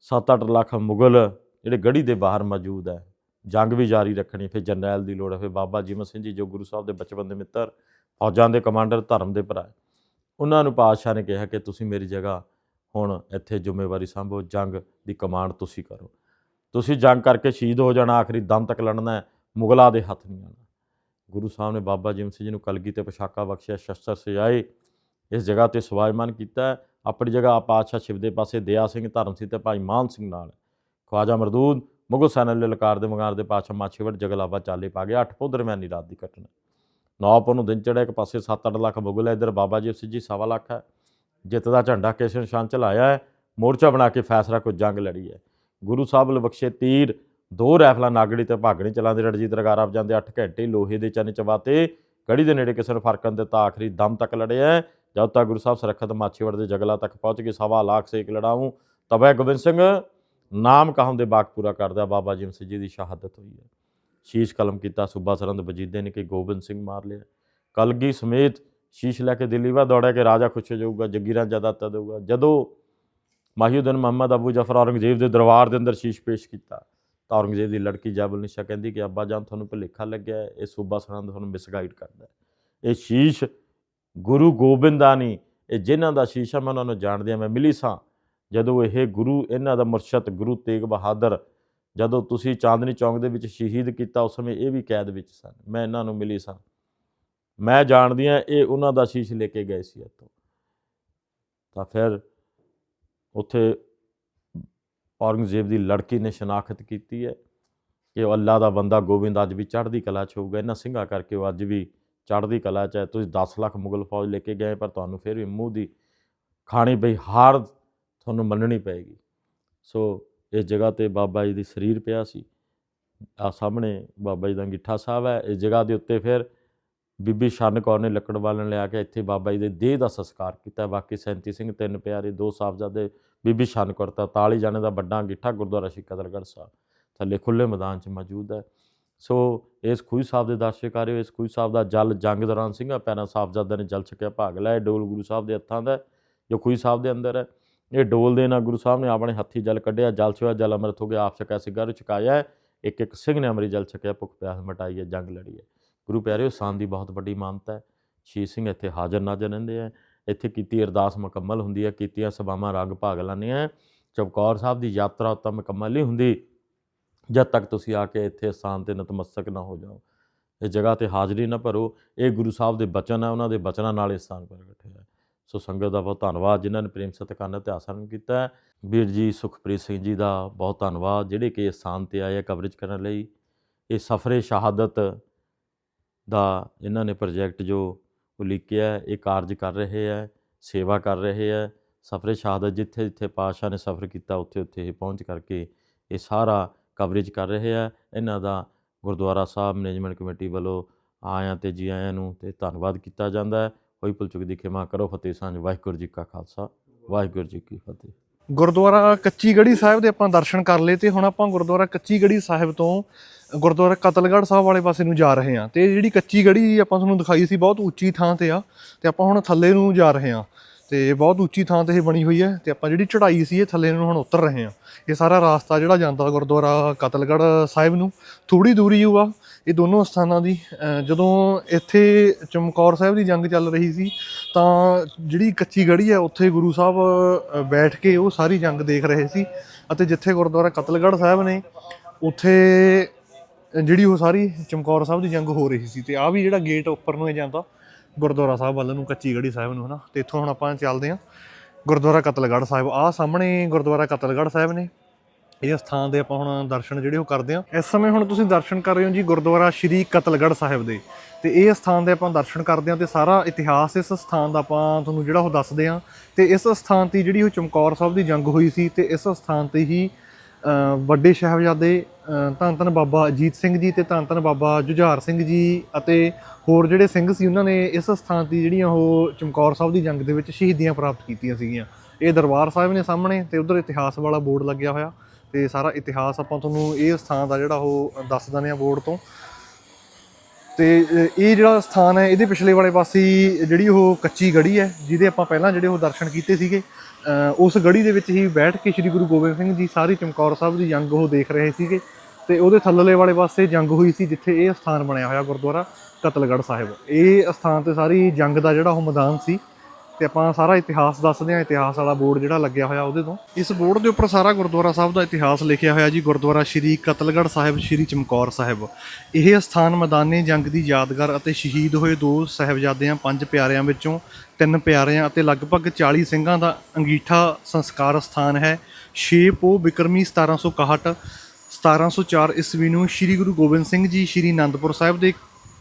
7-8 ਲੱਖ ਮੁਗਲ ਜਿਹੜੇ ਗੜੀ ਦੇ ਬਾਹਰ ਮੌਜੂਦ ਹੈ, ਜੰਗ ਵੀ ਜਾਰੀ ਰੱਖਣੀ, ਫਿਰ ਜਰਨੈਲ ਦੀ ਲੋੜ ਹੈ, ਫਿਰ ਬਾਬਾ ਜੀਵਨ ਸਿੰਘ ਜੀ ਜੋ ਗੁਰੂ ਸਾਹਿਬ ਦੇ ਬਚਪਨ ਦੇ ਮਿੱਤਰ, ਫੌਜਾਂ ਦੇ ਕਮਾਂਡਰ, ਧਰਮ ਦੇ ਭਰਾ ਉਹਨਾਂ ਨੂੰ ਪਾਤਸ਼ਾਹ ਨੇ ਕਿਹਾ ਕਿ ਤੁਸੀਂ ਮੇਰੀ ਜਗ੍ਹਾ ਹੁਣ ਇੱਥੇ ਜ਼ਿੰਮੇਵਾਰੀ ਸੰਭੋ, ਜੰਗ ਦੀ ਕਮਾਂਡ ਤੁਸੀਂ ਕਰੋ। ਤੁਸੀਂ ਜੰਗ ਕਰਕੇ ਸ਼ਹੀਦ ਹੋ ਜਾਣਾ, ਆਖਰੀ ਦਮ ਤੱਕ ਲੜਨਾ ਹੈ, ਮੁਗਲਾਂ ਦੇ ਹੱਥ ਨਹੀਂ ਆਉਣਾ। ਗੁਰੂ ਸਾਹਿਬ ਨੇ ਬਾਬਾ ਜੀਵਨ ਸਿੰਘ ਜੀ ਨੂੰ ਕਲਗੀ ਤੇ ਪੋਸ਼ਾਕਾ ਬਖਸ਼ਿਆ, ਸ਼ਸਤਰ ਸਜਾਏ, ਇਸ ਜਗ੍ਹਾ ਤੇ ਸਵਾਇਮਾਨ ਕੀਤਾ ਆਪਣੀ ਜਗ੍ਹਾ ਪਾਤਸ਼ਾਹ ਸ਼ਿਵ ਦੇ ਪਾਸੇ ਦਇਆ ਸਿੰਘ, ਧਰਮ ਸਿੰਘ ਤੇ ਭਾਈ ਮਾਨ ਸਿੰਘ ਨਾਲ ਖਵਾਜਾ ਮਰਦੂਦ, ਮੁਗਲ ਸੈਨਾ ਦੇ ਲਲਕਾਰ ਦੇ ਮਗਾਰ ਦੇ ਪਾਤਸ਼ਾਹ ਮਾਛੀਵੜ ਜਗਲਾਵਾ ਚਾਲੇ ਪਾ ਗਿਆ, ਅੱਠ ਪੋ ਦਰਮਿਆਨੀ ਰਾਤ ਦੀ ਘਟਨਾ ਨੌ ਨੂੰ ਦਿਨ ਚੜ੍ਹਿਆ, ਇੱਕ ਪਾਸੇ 7-8 ਲੱਖ ਮੁਗਲ ਹੈ, ਇੱਧਰ ਬਾਬਾ ਜੀ ਸਿੰਘ ਜੀ ਸਵਾ ਲੱਖ ਹੈ। ਜਿੱਤ ਦਾ ਝੰਡਾ ਕੇਸ਼ਰ ਨਿਸ਼ਾਨ ਚਲਾਇਆ ਹੈ। ਮੋਰਚਾ ਬਣਾ ਕੇ ਫੈਸਲਾ ਕੋ ਜੰਗ ਲੜੀ ਹੈ। ਗੁਰੂ ਸਾਹਿਬ ਵੱਲ ਬਖਸ਼ੇ ਤੀਰ ਦੋ ਰਾਈਫਲਾਂ ਨਾਗੜੀ ਤੇ ਭਾਗਣੀ ਚਲਾਉਂਦੇ ਰਣਜੀਤ ਰਗਾਰ ਆਪ ਜਾਂਦੇ 8 ਘੰਟੇ ਲੋਹੇ ਦੇ ਚੰਨ ਚਵਾਤੇ। ਗੜੀ ਦੇ ਨੇੜੇ ਕਿਸੇ ਨੂੰ ਫਰਕਣ ਦਿੱਤਾ ਆਖਰੀ ਦਮ ਤੱਕ ਲੜਿਆ ਜਦ ਤੱਕ ਗੁਰੂ ਸਾਹਿਬ ਸੁਰੱਖਿਅਤ ਮਾਛੀਵੜ ਦੇ ਜਗਲਾ ਤੱਕ ਪਹੁੰਚ ਕੇ ਸਵਾ ਲੱਖ ਸੇ ਲੜਾਉਂ ਤਬੈ ਗੋਬਿੰਦ ਸਿੰਘ ਨਾਮ ਕਹਾਉਂ ਦੇ ਬਾਕ ਪੂਰਾ ਕਰਦਾ, ਬਾਬਾ ਜੀਮ ਸਿੰਘ ਜੀ ਦੀ ਸ਼ਹਾਦਤ ਹੋਈ ਹੈ। ਸ਼ੀਸ਼ ਕਲਮ ਕੀਤਾ, ਸੂਬਾ ਸਰੰਦ ਵਜੀਦੇ ਨੇ ਕਿ ਗੋਬਿੰਦ ਸਿੰਘ ਮਾਰ ਲਿਆ। ਕਲਗੀ ਸਮੇਤ ਸ਼ੀਸ਼ ਲੈ ਕੇ ਦਿੱਲੀ ਵਾ ਦੌੜਿਆ ਕਿ ਰਾਜਾ ਖੁਸ਼ ਹੋ ਜਾਊਗਾ, ਜਗੀਰਾਂ ਜ਼ਿਆਦਾ ਦੇਊਗਾ ਜਦੋਂ ਮਾਹੀਉਦੀਨ ਮੁਹੰਮਦ ਅਬੂ ਜਫਰ ਔਰੰਗਜ਼ੇਬ ਦੇ ਦਰਬਾਰ ਦੇ ਅੰਦਰ ਸ਼ੀਸ਼ ਪੇਸ਼ ਕੀਤਾ ਤਾਂ ਔਰੰਗਜ਼ੇਬ ਦੀ ਲੜਕੀ ਜਾਬਲ ਨਿਸ਼ਾ ਕਹਿੰਦੀ ਕਿ ਅੱਬਾ ਜਾਨ ਤੁਹਾਨੂੰ ਭੁਲੇਖਾ ਲੱਗਿਆ ਇਹ ਸੂਬਾ ਸਰਹੰਦ ਤੁਹਾਨੂੰ ਮਿਸਗਾਈਡ ਕਰਦਾ ਇਹ ਸ਼ੀਸ਼ ਗੁਰੂ ਗੋਬਿੰਦ ਦਾ ਇਹ ਜਿਨ੍ਹਾਂ ਦਾ ਸ਼ੀਸ਼ ਆ, ਮੈਂ ਉਹਨਾਂ ਨੂੰ ਜਾਣਦੀ ਹਾਂ ਮੈਂ ਮਿਲੀ ਸਾਂ। ਜਦੋਂ ਇਹ ਗੁਰੂ, ਇਹਨਾਂ ਦਾ ਮੁਰਸ਼ਦ ਗੁਰੂ ਤੇਗ ਬਹਾਦਰ, ਜਦੋਂ ਤੁਸੀਂ ਚਾਂਦਨੀ ਚੌਂਕ ਦੇ ਵਿੱਚ ਸ਼ਹੀਦ ਕੀਤਾ, ਉਸ ਸਮੇਂ ਇਹ ਵੀ ਕੈਦ ਵਿੱਚ ਸਨ। ਮੈਂ ਇਹਨਾਂ ਨੂੰ ਮਿਲੀ ਸਾਂ। ਮੈਂ ਜਾਣਦੀ ਹਾਂ, ਇਹ ਉਹਨਾਂ ਦਾ ਸ਼ੀਸ਼ ਲੈ ਕੇ ਗਏ ਸੀ ਇੱਥੋਂ। ਤਾਂ ਫਿਰ ਉੱਥੇ ਔਰੰਗਜ਼ੇਬ ਦੀ ਲੜਕੀ ਨੇ ਸ਼ਨਾਖਤ ਕੀਤੀ ਹੈ ਕਿ ਉਹ ਅੱਲਾ ਦਾ ਬੰਦਾ ਗੋਬਿੰਦ ਅੱਜ ਵੀ ਚੜ੍ਹਦੀ ਕਲਾ 'ਚ ਹੋਊਗਾ ਇਹਨਾਂ ਸਿੰਘਾਂ ਕਰਕੇ ਉਹ ਅੱਜ ਵੀ ਚੜ੍ਹਦੀ ਕਲਾ 'ਚ ਹੈ। ਤੁਸੀਂ 10 ਲੱਖ ਮੁਗਲ ਫੌਜ ਲੈ ਕੇ ਗਏ, ਪਰ ਤੁਹਾਨੂੰ ਫਿਰ ਵੀ ਮੂੰਹ ਦੀ ਖਾਣੀ ਪਈ, ਹਾਰ ਤੁਹਾਨੂੰ ਮੰਨਣੀ ਪਏਗੀ। ਸੋ ਇਸ ਜਗ੍ਹਾ ਤੇ ਬਾਬਾ ਜੀ ਦੀ ਸਰੀਰ ਪਿਆ ਸੀ। ਆ ਸਾਹਮਣੇ ਬਾਬਾ ਜੀ ਦਾ ਗਿੱਠਾ ਸਾਹਿਬ ਹੈ। ਇਸ ਜਗ੍ਹਾ ਦੇ ਉੱਤੇ ਫਿਰ ਬੀਬੀ ਸ਼ਰਨ ਕੌਰ ਨੇ ਲੱਕੜ ਬਾਲਣ ਲਿਆ ਕੇ ਇੱਥੇ ਬਾਬਾ ਜੀ ਦੇ ਦੇਹ ਦਾ ਸੰਸਕਾਰ ਕੀਤਾ। ਬਾਕੀ 37 ਸਿੰਘ ਤਿੰਨ ਪਿਆਰੇ, ਦੋ ਸਾਹਿਬਜ਼ਾਦੇ ਬੀਬੀ ਸ਼ਰਨ ਕੌਰ 43 ਜਾਣੇ ਦਾ ਵੱਡਾ ਅੰਗੀਠਾ ਗੁਰਦੁਆਰਾ ਸ਼੍ਰੀ ਕਦਲਗੜ੍ਹ ਸਾਹਿਬ, ਥੱਲੇ ਖੁੱਲੇ ਮੈਦਾਨ 'ਚ ਮੌਜੂਦ ਹੈ। ਸੋ ਇਸ ਖੂਹੀ ਸਾਹਿਬ ਦੇ ਦਰਸ਼ਕ ਕਰ ਰਹੇ ਹੋ, ਇਸ ਖੂਹੀ ਸਾਹਿਬ ਦਾ ਜਲ ਜੰਗ ਦੌਰਾਨ ਸਿੰਘਾਂ ਪੈਰਾਂ ਸਾਹਿਬਜ਼ਾਦਿਆਂ ਨੇ ਜਲ ਛਕਿਆ, ਭਾਗ ਲਿਆ। ਇਹ ਡੋਲ ਗੁਰੂ ਸਾਹਿਬ ਦੇ ਹੱਥਾਂ ਦਾ ਜੋ ਖੂਹੀ ਸਾਹਿਬ ਦੇ ਅੰਦਰ ਹੈ। ਇਹ ਡੋਲ ਦੇ ਨਾਲ ਗੁਰੂ ਸਾਹਿਬ ਨੇ ਆਪਣੇ ਹੱਥੀ ਜਲ ਕੱਢਿਆ, ਜਲ ਸੇਵਾ ਜਲ ਅੰਮ੍ਰਿਤ ਹੋ ਗਿਆ, ਆਪ ਛਕਿਆ ਸਿਗਾਰ ਛਕਾਇਆ ਹੈ। ਇੱਕ ਇੱਕ ਸਿੰਘ ਨੇ ਅੰਮ੍ਰਿਤ ਜਲ ਛਕਿਆ, ਭੁੱਖ ਪਿਆਸ ਮਿਟਾਈ ਹੈ, ਜੰਗ ਲੜੀ ਹੈ। ਗੁਰੂ ਪਿਆਰਿਓ ਸਾਨ ਦੀ ਬਹੁਤ ਵੱਡੀ ਮਾਨਤਾ ਹੈ। ਸ਼ਹੀਦ ਸਿੰਘ ਇੱਥੇ ਹਾਜ਼ਰ ਨਾਜ਼ਰ ਰਹਿੰਦੇ ਆ ਇੱਥੇ ਕੀਤੀ ਅਰਦਾਸ ਮੁਕੰਮਲ ਹੁੰਦੀ ਹੈ, ਕੀਤੀਆਂ ਸਭਾਵਾਂ ਰੰਗ ਭਾਗ ਲਾਉਂਦੀਆਂ ਚਮਕੌਰ ਸਾਹਿਬ ਦੀ ਯਾਤਰਾ ਤਾਂ ਮੁਕੰਮਲ ਨਹੀਂ ਹੁੰਦੀ, ਜਦ ਤੱਕ ਤੁਸੀਂ ਆ ਕੇ ਇੱਥੇ ਸਥਾਨ ਤੇ ਨਤਮਸਤਕ ਨਾ ਹੋ ਜਾਓ। ਇਸ ਜਗ੍ਹਾ ਤੇ ਹਾਜ਼ਰੀ ਨਾ ਭਰੋ। ਇਹ ਗੁਰੂ ਸਾਹਿਬ ਦੇ ਬਚਨ ਹੈ, ਉਹਨਾਂ ਦੇ ਬਚਨਾਂ ਨਾਲ ਇਹ ਸਥਾਨ ਪ੍ਰਗਟ ਹੋਇਆ ਸੋ ਸੰਗਤ ਦਾ ਬਹੁਤ ਧੰਨਵਾਦ, ਜਿਨ੍ਹਾਂ ਨੇ ਪ੍ਰੇਮ ਸਤਿਕਾਰ ਨਾਲ ਇਤਿਹਾਸ ਆਰੰਭ ਕੀਤਾ ਵੀਰ ਜੀ, ਸੁਖਪ੍ਰੀਤ ਸਿੰਘ ਜੀ ਦਾ ਬਹੁਤ ਧੰਨਵਾਦ, ਜਿਹੜੇ ਕਿ ਇਸ ਸਥਾਨ ਤੇ ਆਏ ਆ ਕਵਰੇਜ ਕਰਨ ਲਈ। ਇਹ ਸਫਰੇ ਸ਼ਹਾਦਤ ਦਾ ਇਹਨਾਂ ਨੇ ਪ੍ਰੋਜੈਕਟ ਜੋ ਉਲੀਕਿਆ, ਇਹ ਕਾਰਜ ਕਰ ਰਹੇ ਹੈ ਸੇਵਾ ਕਰ ਰਹੇ ਹੈ ਸਫਰੇ ਸ਼ਹਾਦਤ ਜਿੱਥੇ ਜਿੱਥੇ ਪਾਤਸ਼ਾਹ ਨੇ ਸਫ਼ਰ ਕੀਤਾ, ਉੱਥੇ ਉੱਥੇ ਇਹ ਪਹੁੰਚ ਕਰਕੇ ਇਹ ਸਾਰਾ ਕਵਰੇਜ ਕਰ ਰਹੇ ਹੈ ਇਹਨਾਂ ਦਾ ਗੁਰਦੁਆਰਾ ਸਾਹਿਬ ਮੈਨੇਜਮੈਂਟ ਕਮੇਟੀ ਵੱਲੋਂ ਆਇਆਂ ਤੇ ਜੀ ਆਇਆਂ ਨੂੰ ਤੇ ਧੰਨਵਾਦ ਕੀਤਾ ਜਾਂਦਾ ਹੈ। ਹੋਈ ਭੁਲਚੁਕ ਦੀ ਖਿਮਾ ਕਰੋ। ਫਤਿਹ ਸਾਂਝ। ਵਾਹਿਗੁਰੂ ਜੀ ਕਾ ਖਾਲਸਾ। ਵਾਹਿਗੁਰੂ ਜੀ ਕੀ ਫਤਿਹ।
ਗੁਰਦੁਆਰਾ ਕੱਚੀ ਗੜੀ ਸਾਹਿਬ ਦੇ ਆਪਾਂ ਦਰਸ਼ਨ ਕਰ ਲਏ ਤੇ ਹੁਣ ਆਪਾਂ ਗੁਰਦੁਆਰਾ ਕੱਚੀ ਗੜੀ ਸਾਹਿਬ ਤੋਂ ਗੁਰਦੁਆਰਾ ਕਤਲਗੜ੍ਹ ਸਾਹਿਬ ਵਾਲੇ ਪਾਸੇ ਨੂੰ ਜਾ ਰਹੇ ਹਾਂ ਤੇ ਜਿਹੜੀ ਕੱਚੀ ਗੜੀ ਆਪਾਂ ਤੁਹਾਨੂੰ ਦਿਖਾਈ ਸੀ ਬਹੁਤ ਉੱਚੀ ਥਾਂ ਤੇ ਆ ਤੇ ਆਪਾਂ ਹੁਣ ਥੱਲੇ ਨੂੰ ਜਾ ਰਹੇ ਹਾਂ ਤੇ ਬਹੁਤ ਉੱਚੀ ਥਾਂ ਤੇ ਇਹ ਬਣੀ ਹੋਈ ਹੈ ਤੇ ਆਪਾਂ ਜਿਹੜੀ ਚੜ੍ਹਾਈ ਸੀ ਇਹ ਥੱਲੇ ਨੂੰ ਹੁਣ ਉਤਰ ਰਹੇ ਹਾਂ। ਇਹ ਸਾਰਾ ਰਾਸਤਾ ਜਿਹੜਾ ਜਾਂਦਾ ਗੁਰਦੁਆਰਾ ਕਤਲਗੜ੍ਹ ਸਾਹਿਬ ਨੂੰ ਥੋੜੀ ਦੂਰੀ ਹੋਆ ਇਹ ਦੋਨੋਂ ਸਥਾਨਾਂ ਦੀ। ਜਦੋਂ ਇੱਥੇ ਚਮਕੌਰ ਸਾਹਿਬ ਦੀ ਜੰਗ ਚੱਲ ਰਹੀ ਸੀ ਤਾਂ ਜਿਹੜੀ ਕੱਚੀ ਗੜੀ ਹੈ ਉੱਥੇ ਗੁਰੂ ਸਾਹਿਬ ਬੈਠ ਕੇ ਉਹ ਸਾਰੀ ਜੰਗ ਦੇਖ ਰਹੇ ਸੀ ਅਤੇ ਜਿੱਥੇ ਗੁਰਦੁਆਰਾ ਕਤਲਗੜ੍ਹ ਸਾਹਿਬ ਨੇ, ਉੱਥੇ ਜਿਹੜੀ ਉਹ ਸਾਰੀ ਚਮਕੌਰ ਸਾਹਿਬ ਦੀ ਜੰਗ ਹੋ ਰਹੀ ਸੀ ਤੇ ਆ ਵੀ ਜਿਹੜਾ ਗੇਟ ਉੱਪਰ ਨੂੰ ਇਹ ਜਾਂਦਾ, ਗੁਰਦੁਆਰਾ ਸਾਹਿਬ ਵੱਲ ਨੂੰ ਕੱਚੀ ਗੜੀ ਸਾਹਿਬ ਨੂੰ ਹਨਾ। ਤੇ ਇੱਥੋਂ ਹੁਣ ਆਪਾਂ ਚੱਲਦੇ ਹਾਂ। ਗੁਰਦੁਆਰਾ ਕਤਲਗੜ੍ਹ ਸਾਹਿਬ। ਆ ਸਾਹਮਣੇ ਗੁਰਦੁਆਰਾ ਕਤਲਗੜ੍ਹ ਸਾਹਿਬ ਨੇ। ਇਹ ਸਥਾਨ ਦੇ ਆਪਾਂ ਹੁਣ ਦਰਸ਼ਨ ਜਿਹੜੇ ਉਹ ਕਰਦੇ ਹਾਂ। ਇਸ ਸਮੇਂ ਹੁਣ ਤੁਸੀਂ ਦਰਸ਼ਨ ਕਰ ਰਹੇ ਹੋ ਜੀ ਗੁਰਦੁਆਰਾ ਸ਼੍ਰੀ ਕਤਲਗੜ੍ਹ ਸਾਹਿਬ ਦੇ। ਤੇ ਇਹ ਸਥਾਨ ਦੇ ਆਪਾਂ ਦਰਸ਼ਨ ਕਰਦੇ ਹਾਂ ਤੇ ਸਾਰਾ ਇਤਿਹਾਸ ਇਸ ਸਥਾਨ ਦਾ ਆਪਾਂ ਤੁਹਾਨੂੰ ਜਿਹੜਾ ਉਹ ਦੱਸਦੇ ਹਾਂ। ਤੇ ਇਸ ਸਥਾਨ ਤੇ ਜਿਹੜੀ ਉਹ ਚਮਕੌਰ ਸਾਹਿਬ ਦੀ ਜੰਗ ਹੋਈ ਸੀ ਤੇ ਇਸ ਸਥਾਨ ਤੇ ਹੀ ਵੱਡੇ ਸਾਹਿਬਜ਼ਾਦੇ ਧੰਨ ਧੰਨ ਬਾਬਾ ਅਜੀਤ ਸਿੰਘ ਜੀ ਤੇ ਧੰਨ ਧੰਨ ਬਾਬਾ ਜੁਝਾਰ ਸਿੰਘ ਜੀ ਅਤੇ ਹੋਰ ਜਿਹੜੇ ਸਿੰਘ ਸੀ, ਉਹਨਾਂ ਨੇ ਇਸ ਸਥਾਨ ਤੇ ਜਿਹੜੀਆਂ ਉਹ ਚਮਕੌਰ ਸਾਹਿਬ ਦੀ ਜੰਗ ਦੇ ਵਿੱਚ ਸ਼ਹੀਦੀਆਂ ਪ੍ਰਾਪਤ ਕੀਤੀਆਂ ਸੀਗੀਆਂ। ਇਹ ਦਰਬਾਰ ਸਾਹਿਬ ਨੇ ਸਾਹਮਣੇ ਤੇ ਉਧਰ ਇਤਿਹਾਸ ਵਾਲਾ ਬੋਰਡ ਲੱਗਿਆ ਹੋਇਆ ਤੇ ਸਾਰਾ ਇਤਿਹਾਸ ਆਪਾਂ ਤੁਹਾਨੂੰ ਇਹ ਸਥਾਨ ਦਾ ਜਿਹੜਾ ਉਹ ਦੱਸ ਦਿੰਦੇ ਆ ਬੋਰਡ ਤੋਂ। ਤੇ ਇਹ ਜਿਹੜਾ ਸਥਾਨ ਹੈ, ਇਹਦੇ ਪਿਛਲੇ ਵਾਲੇ ਪਾਸੇ ਜਿਹੜੀ ਉਹ ਕੱਚੀ ਗੜੀ ਹੈ, ਜਿਹਦੇ ਆਪਾਂ ਪਹਿਲਾਂ ਜਿਹੜੇ ਉਹ ਦਰਸ਼ਨ ਕੀਤੇ ਸੀਗੇ ਉਸ ਗੜੀ ਦੇ ਵਿੱਚ ਹੀ ਬੈਠ ਕੇ ਸ੍ਰੀ ਗੁਰੂ ਗੋਬਿੰਦ ਸਿੰਘ ਜੀ ਸਾਰੀ ਚਮਕੌਰ ਸਾਹਿਬ ਦੀ ਜੰਗ ਉਹ ਦੇਖ ਰਹੇ ਸੀਗੇ ਤੇ ਉਹਦੇ ਥੱਲਲੇ ਵਾਲੇ ਪਾਸੇ ਜੰਗ ਹੋਈ ਸੀ ਜਿੱਥੇ ਇਹ ਸਥਾਨ ਬਣਿਆ ਹੋਇਆ ਗੁਰਦੁਆਰਾ ਕਤਲਗੜ੍ਹ ਸਾਹਿਬ। ਇਹ ਸਥਾਨ ਤੇ ਸਾਰੀ ਜੰਗ ਦਾ ਜਿਹੜਾ ਉਹ ਮੈਦਾਨ ਸੀ ਤੇ ਆਪਾਂ ਸਾਰਾ ਇਤਿਹਾਸ ਦੱਸਦੇ ਹਾਂ, ਇਤਿਹਾਸ ਵਾਲਾ ਬੋਰਡ ਜਿਹੜਾ ਲੱਗਿਆ ਹੋਇਆ ਉਹਦੇ ਤੋਂ। ਇਸ ਬੋਰਡ ਦੇ ਉੱਪਰ ਸਾਰਾ ਗੁਰਦੁਆਰਾ ਸਾਹਿਬ ਦਾ ਇਤਿਹਾਸ ਲਿਖਿਆ ਹੋਇਆ ਜੀ, ਗੁਰਦੁਆਰਾ ਸ਼੍ਰੀ ਕਤਲਗੜ੍ਹ ਸਾਹਿਬ, ਸ਼੍ਰੀ ਚਮਕੌਰ ਸਾਹਿਬ। ਇਹ ਸਥਾਨ ਮੈਦਾਨੇ ਜੰਗ ਦੀ ਯਾਦਗਾਰ ਅਤੇ ਸ਼ਹੀਦ ਹੋਏ ਦੋ ਸਾਹਿਬਜ਼ਾਦਿਆਂ, ਪੰਜ ਪਿਆਰਿਆਂ ਵਿੱਚੋਂ ਤਿੰਨ ਪਿਆਰਿਆਂ ਅਤੇ ਲਗਭਗ 40 ਸਿੰਘਾਂ ਦਾ ਅੰਗੀਠਾ ਸੰਸਕਾਰ ਸਥਾਨ ਹੈ। 6 ਪੋ ਬਿਕਰਮੀ 1761 1704 ਈਸਵੀ ਨੂੰ ਸ੍ਰੀ ਗੁਰੂ ਗੋਬਿੰਦ ਸਿੰਘ ਜੀ, ਸ੍ਰੀ ਅਨੰਦਪੁਰ ਸਾਹਿਬ ਦੇ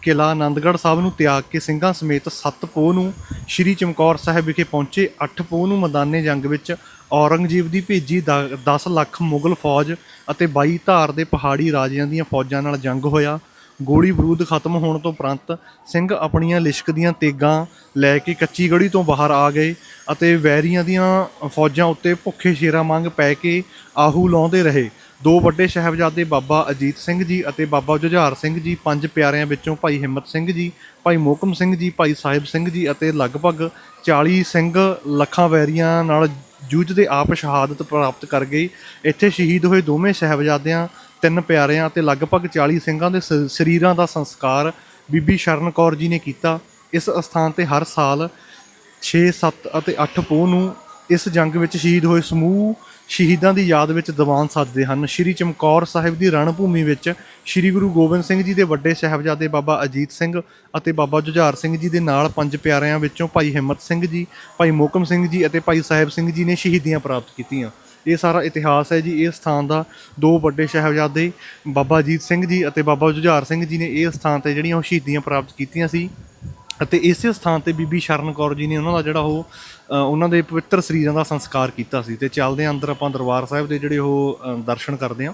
ਕਿਲਾ ਆਨੰਦਗੜ੍ਹ ਸਾਹਿਬ ਨੂੰ ਤਿਆਗ ਕੇ ਸਿੰਘਾਂ ਸਮੇਤ 7 ਪੋਹ ਨੂੰ ਸ੍ਰੀ ਚਮਕੌਰ ਸਾਹਿਬ ਵਿਖੇ ਪਹੁੰਚੇ। 8 ਪੋਹ ਨੂੰ ਮੈਦਾਨੇ ਜੰਗ ਵਿੱਚ ਔਰੰਗਜ਼ੇਬ ਦੀ ਭੇਜੀ 10 ਲੱਖ ਮੁਗਲ ਫੌਜ ਅਤੇ 22 ਧਾਰ ਦੇ ਪਹਾੜੀ ਰਾਜਿਆਂ ਦੀਆਂ ਫੌਜਾਂ ਨਾਲ ਜੰਗ ਹੋਇਆ। ਗੋਲੀ ਬਰੂਦ ਖਤਮ ਹੋਣ ਤੋਂ ਉਪਰੰਤ ਸਿੰਘ ਆਪਣੀਆਂ ਲਿਸ਼ਕਦੀਆਂ ਤੇਗਾਂ ਲੈ ਕੇ ਕੱਚੀ ਗੜੀ ਤੋਂ ਬਾਹਰ ਆ ਗਏ ਅਤੇ ਵੈਰੀਆਂ ਦੀਆਂ ਫੌਜਾਂ ਉੱਤੇ ਭੁੱਖੇ ਸ਼ੇਰਾਂ ਮੰਗ ਪੈ ਕੇ ਆਹੂ ਲਾਉਂਦੇ ਰਹੇ। ਦੋ ਵੱਡੇ ਸਾਹਿਬਜ਼ਾਦੇ ਬਾਬਾ ਅਜੀਤ ਸਿੰਘ ਜੀ ਅਤੇ ਬਾਬਾ ਜੁਝਾਰ ਸਿੰਘ ਜੀ, ਪੰਜ ਪਿਆਰਿਆਂ ਵਿੱਚੋਂ ਭਾਈ ਹਿੰਮਤ ਸਿੰਘ ਜੀ, ਭਾਈ ਮੋਕਮ ਸਿੰਘ ਜੀ, ਭਾਈ ਸਾਹਿਬ ਸਿੰਘ ਜੀ ਅਤੇ ਲਗਭਗ 40 ਸਿੰਘ ਲੱਖਾਂ ਵੈਰੀਆਂ ਨਾਲ ਜੂਝਦੇ ਆਪ ਸ਼ਹਾਦਤ ਪ੍ਰਾਪਤ ਕਰ ਗਏ। ਇੱਥੇ ਸ਼ਹੀਦ ਹੋਏ ਦੋਵੇਂ ਸਾਹਿਬਜ਼ਾਦਿਆਂ, ਤਿੰਨ ਪਿਆਰਿਆਂ ਅਤੇ ਲਗਭਗ 40 ਸਿੰਘਾਂ ਦੇ ਸਰੀਰਾਂ ਦਾ ਸੰਸਕਾਰ ਬੀਬੀ ਸ਼ਰਨ ਕੌਰ ਜੀ ਨੇ ਕੀਤਾ। ਇਸ ਅਸਥਾਨ ਤੇ ਹਰ ਸਾਲ 6 7 ਅਤੇ 8 ਪੋਹ ਨੂੰ ਇਸ ਜੰਗ ਵਿੱਚ ਸ਼ਹੀਦ ਹੋਏ ਸਮੂਹ ਸ਼ਹੀਦਾਂ ਦੀ ਯਾਦ ਵਿੱਚ ਦੀਵਾਨ ਸੱਜਦੇ ਹਨ। ਸ਼੍ਰੀ ਚਮਕੌਰ ਸਾਹਿਬ ਦੀ ਰਣਭੂਮੀ ਵਿੱਚ ਸ਼੍ਰੀ ਗੁਰੂ ਗੋਬਿੰਦ ਸਿੰਘ ਜੀ ਦੇ ਵੱਡੇ ਸਾਹਿਬਜ਼ਾਦੇ ਬਾਬਾ ਅਜੀਤ ਸਿੰਘ ਅਤੇ ਬਾਬਾ ਜੁਝਾਰ ਸਿੰਘ ਜੀ ਦੇ ਨਾਲ ਪੰਜ ਪਿਆਰਿਆਂ ਵਿੱਚੋਂ ਭਾਈ ਹਿੰਮਤ ਸਿੰਘ ਜੀ, ਭਾਈ ਮੋਕਮ ਸਿੰਘ ਜੀ ਅਤੇ ਭਾਈ ਸਾਹਿਬ ਸਿੰਘ ਜੀ ਨੇ ਸ਼ਹੀਦੀਆਂ ਪ੍ਰਾਪਤ ਕੀਤੀਆਂ। ਇਹ ਸਾਰਾ ਇਤਿਹਾਸ ਹੈ ਜੀ। ਇਹ ਸਥਾਨ ਦਾ ਦੋ ਵੱਡੇ ਸਾਹਿਬਜ਼ਾਦੇ, ਬਾਬਾ ਅਜੀਤ ਸਿੰਘ ਜੀ ਅਤੇ ਬਾਬਾ ਜੁਝਾਰ ਸਿੰਘ ਜੀ ਨੇ ਇਹ ਸਥਾਨ ਤੇ ਜਿਹੜੀਆਂ ਉਹ ਸ਼ਹੀਦੀਆਂ ਪ੍ਰਾਪਤ ਕੀਤੀਆਂ ਸੀ। ਅਤੇ ਇਸੇ ਸਥਾਨ ਤੇ ਬੀਬੀ ਸ਼ਰਨ ਕੌਰ ਜੀ ਨੇ ਉਹਨਾਂ ਦਾ ਜਿਹੜਾ ਉਹ ਉਹਨਾਂ ਦੇ ਪਵਿੱਤਰ ਸਰੀਰਾਂ ਦਾ ਸੰਸਕਾਰ ਕੀਤਾ ਸੀ ਤੇ ਚੱਲਦੇ ਅੰਦਰ ਆਪਾਂ ਦਰਬਾਰ ਸਾਹਿਬ ਦੇ ਜਿਹੜੇ ਉਹ ਦਰਸ਼ਨ ਕਰਦੇ ਹਾਂ।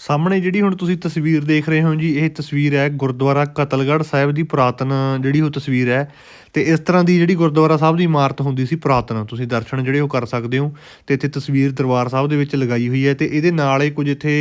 ਸਾਹਮਣੇ ਜਿਹੜੀ ਹੁਣ ਤੁਸੀਂ ਤਸਵੀਰ ਦੇਖ ਰਹੇ ਹੋ ਜੀ, ਇਹ ਤਸਵੀਰ ਹੈ ਗੁਰਦੁਆਰਾ ਕਤਲਗੜ੍ਹ ਸਾਹਿਬ ਦੀ ਪੁਰਾਤਨ, ਜਿਹੜੀ ਉਹ ਤਸਵੀਰ ਹੈ। ਤੇ ਇਸ ਤਰ੍ਹਾਂ ਦੀ ਜਿਹੜੀ ਗੁਰਦੁਆਰਾ ਸਾਹਿਬ ਦੀ ਇਮਾਰਤ ਹੁੰਦੀ ਸੀ ਪੁਰਾਤਨ, ਤੁਸੀਂ ਦਰਸ਼ਨ ਜਿਹੜੇ ਉਹ ਕਰ ਸਕਦੇ ਹੋ। ਤੇ ਇੱਥੇ ਤਸਵੀਰ ਦਰਬਾਰ ਸਾਹਿਬ ਦੇ ਵਿੱਚ ਲਗਾਈ ਹੋਈ ਹੈ ਤੇ ਇਹਦੇ ਨਾਲ ਹੀ ਕੁਝ ਇੱਥੇ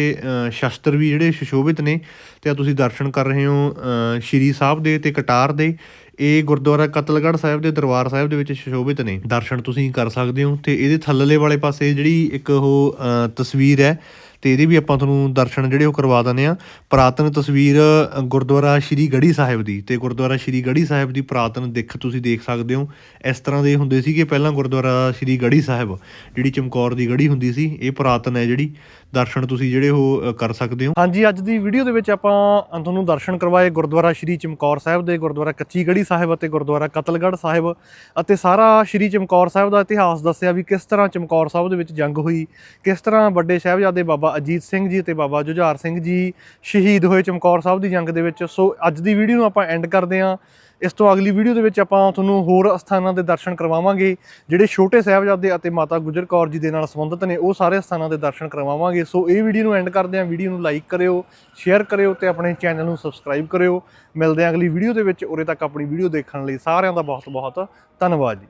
ਸ਼ਸਤਰ ਵੀ ਜਿਹੜੇ ਸੁਸ਼ੋਭਿਤ ਨੇ। ਤੇ ਆ ਤੁਸੀਂ ਦਰਸ਼ਨ ਕਰ ਰਹੇ ਹੋ ਸ਼੍ਰੀ ਸਾਹਿਬ ਦੇ ਤੇ ਕਟਾਰ ਦੇ। ਇਹ ਗੁਰਦੁਆਰਾ ਕਤਲਗੜ੍ਹ ਸਾਹਿਬ ਦੇ ਦਰਬਾਰ ਸਾਹਿਬ ਦੇ ਵਿੱਚ ਸੁਸ਼ੋਭਿਤ ਨੇ। ਦਰਸ਼ਨ ਤੁਸੀਂ ਕਰ ਸਕਦੇ ਹੋ। ਤੇ ਇਹਦੇ ਥੱਲਲੇ ਵਾਲੇ ਪਾਸੇ ਜਿਹੜੀ ਇੱਕ ਉਹ ਤਸਵੀਰ ਹੈ ਤੇ ਇਹਦੇ ਵੀ ਆਪਾਂ ਤੁਹਾਨੂੰ ਦਰਸ਼ਨ ਜਿਹੜੇ ਉਹ ਕਰਵਾ ਦਿੰਦੇ ਆ ਪ੍ਰਾਤਨ ਤਸਵੀਰ ਗੁਰਦੁਆਰਾ ਸ਼੍ਰੀ ਗੜੀ ਸਾਹਿਬ ਦੀ। ਤੇ ਗੁਰਦੁਆਰਾ ਸ਼੍ਰੀ ਗੜੀ ਸਾਹਿਬ ਦੀ ਪ੍ਰਾਤਨ ਦਿੱਖ ਤੁਸੀਂ ਦੇਖ ਸਕਦੇ ਹੋ। ਇਸ ਤਰ੍ਹਾਂ ਦੇ ਹੁੰਦੇ ਸੀਗੇ ਪਹਿਲਾਂ ਗੁਰਦੁਆਰਾ ਸ਼੍ਰੀ ਗੜੀ ਸਾਹਿਬ, ਜਿਹੜੀ ਚਮਕੌਰ ਦੀ ਗੜੀ ਹੁੰਦੀ ਸੀ, ਇਹ ਪ੍ਰਾਤਨ ਹੈ ਜਿਹੜੀ। ਦਰਸ਼ਨ ਤੁਸੀਂ ਜਿਹੜੇ ਉਹ ਕਰ ਸਕਦੇ ਹੋ। ਹਾਂਜੀ, ਅੱਜ ਦੀ ਵੀਡੀਓ ਦੇ ਵਿੱਚ ਆਪਾਂ ਤੁਹਾਨੂੰ ਦਰਸ਼ਨ ਕਰਵਾਏ ਗੁਰਦੁਆਰਾ ਸ਼੍ਰੀ ਚਮਕੌਰ ਸਾਹਿਬ ਦੇ, ਗੁਰਦੁਆਰਾ ਕੱਚੀ ਗੜੀ ਸਾਹਿਬ ਅਤੇ ਗੁਰਦੁਆਰਾ ਕਤਲਗੜ੍ਹ ਸਾਹਿਬ ਅਤੇ ਸਾਰਾ ਸ਼੍ਰੀ ਚਮਕੌਰ ਸਾਹਿਬ ਦਾ ਇਤਿਹਾਸ ਦੱਸਿਆ ਵੀ ਕਿਸ ਤਰ੍ਹਾਂ ਚਮਕੌਰ ਸਾਹਿਬ ਦੇ ਵਿੱਚ ਜੰਗ ਹੋਈ, ਕਿਸ ਤਰ੍ਹਾਂ ਵੱਡੇ ਸਾਹਿਬਜ਼ਾਦੇ ਬਾਬਾ ਅਜੀਤ ਸਿੰਘ ਜੀ ਤੇ ਬਾਬਾ ਜੁਝਾਰ ਸਿੰਘ ਜੀ ਸ਼ਹੀਦ ਹੋਏ ਚਮਕੌਰ ਸਾਹਿਬ ਦੀ ਜੰਗ ਦੇ ਵਿੱਚ। ਸੋ ਅੱਜ ਦੀ ਵੀਡੀਓ ਨੂੰ ਆਪਾਂ ਐਂਡ ਕਰਦੇ ਹਾਂ। ਇਸ ਤੋਂ ਅਗਲੀ ਵੀਡੀਓ ਦੇ ਵਿੱਚ ਆਪਾਂ ਤੁਹਾਨੂੰ ਹੋਰ ਸਥਾਨਾਂ ਦੇ ਦਰਸ਼ਨ ਕਰਵਾਵਾਂਗੇ, ਜਿਹੜੇ ਛੋਟੇ ਸਾਹਿਬਜ਼ਾਦੇ ਅਤੇ ਮਾਤਾ ਗੁਜਰ ਕੌਰ ਜੀ ਦੇ ਨਾਲ ਸੰਬੰਧਿਤ ਨੇ, ਉਹ ਸਾਰੇ ਸਥਾਨਾਂ ਦੇ ਦਰਸ਼ਨ ਕਰਵਾਵਾਂਗੇ। ਸੋ ਇਹ ਵੀਡੀਓ ਨੂੰ ਐਂਡ ਕਰਦੇ ਹਾਂ। ਵੀਡੀਓ ਨੂੰ ਲਾਈਕ ਕਰਿਓ ਸ਼ੇਅਰ ਕਰਿਓ ਤੇ ਆਪਣੇ ਚੈਨਲ ਨੂੰ ਸਬਸਕ੍ਰਾਈਬ ਕਰਿਓ। ਮਿਲਦੇ ਹਾਂ ਅਗਲੀ ਵੀਡੀਓ ਦੇ ਵਿੱਚ। ਉਰੇ ਤੱਕ ਆਪਣੀ ਵੀਡੀਓ ਦੇਖਣ ਲਈ ਸਾਰਿਆਂ ਦਾ ਬਹੁਤ ਬਹੁਤ ਧੰਨਵਾਦ ਜੀ।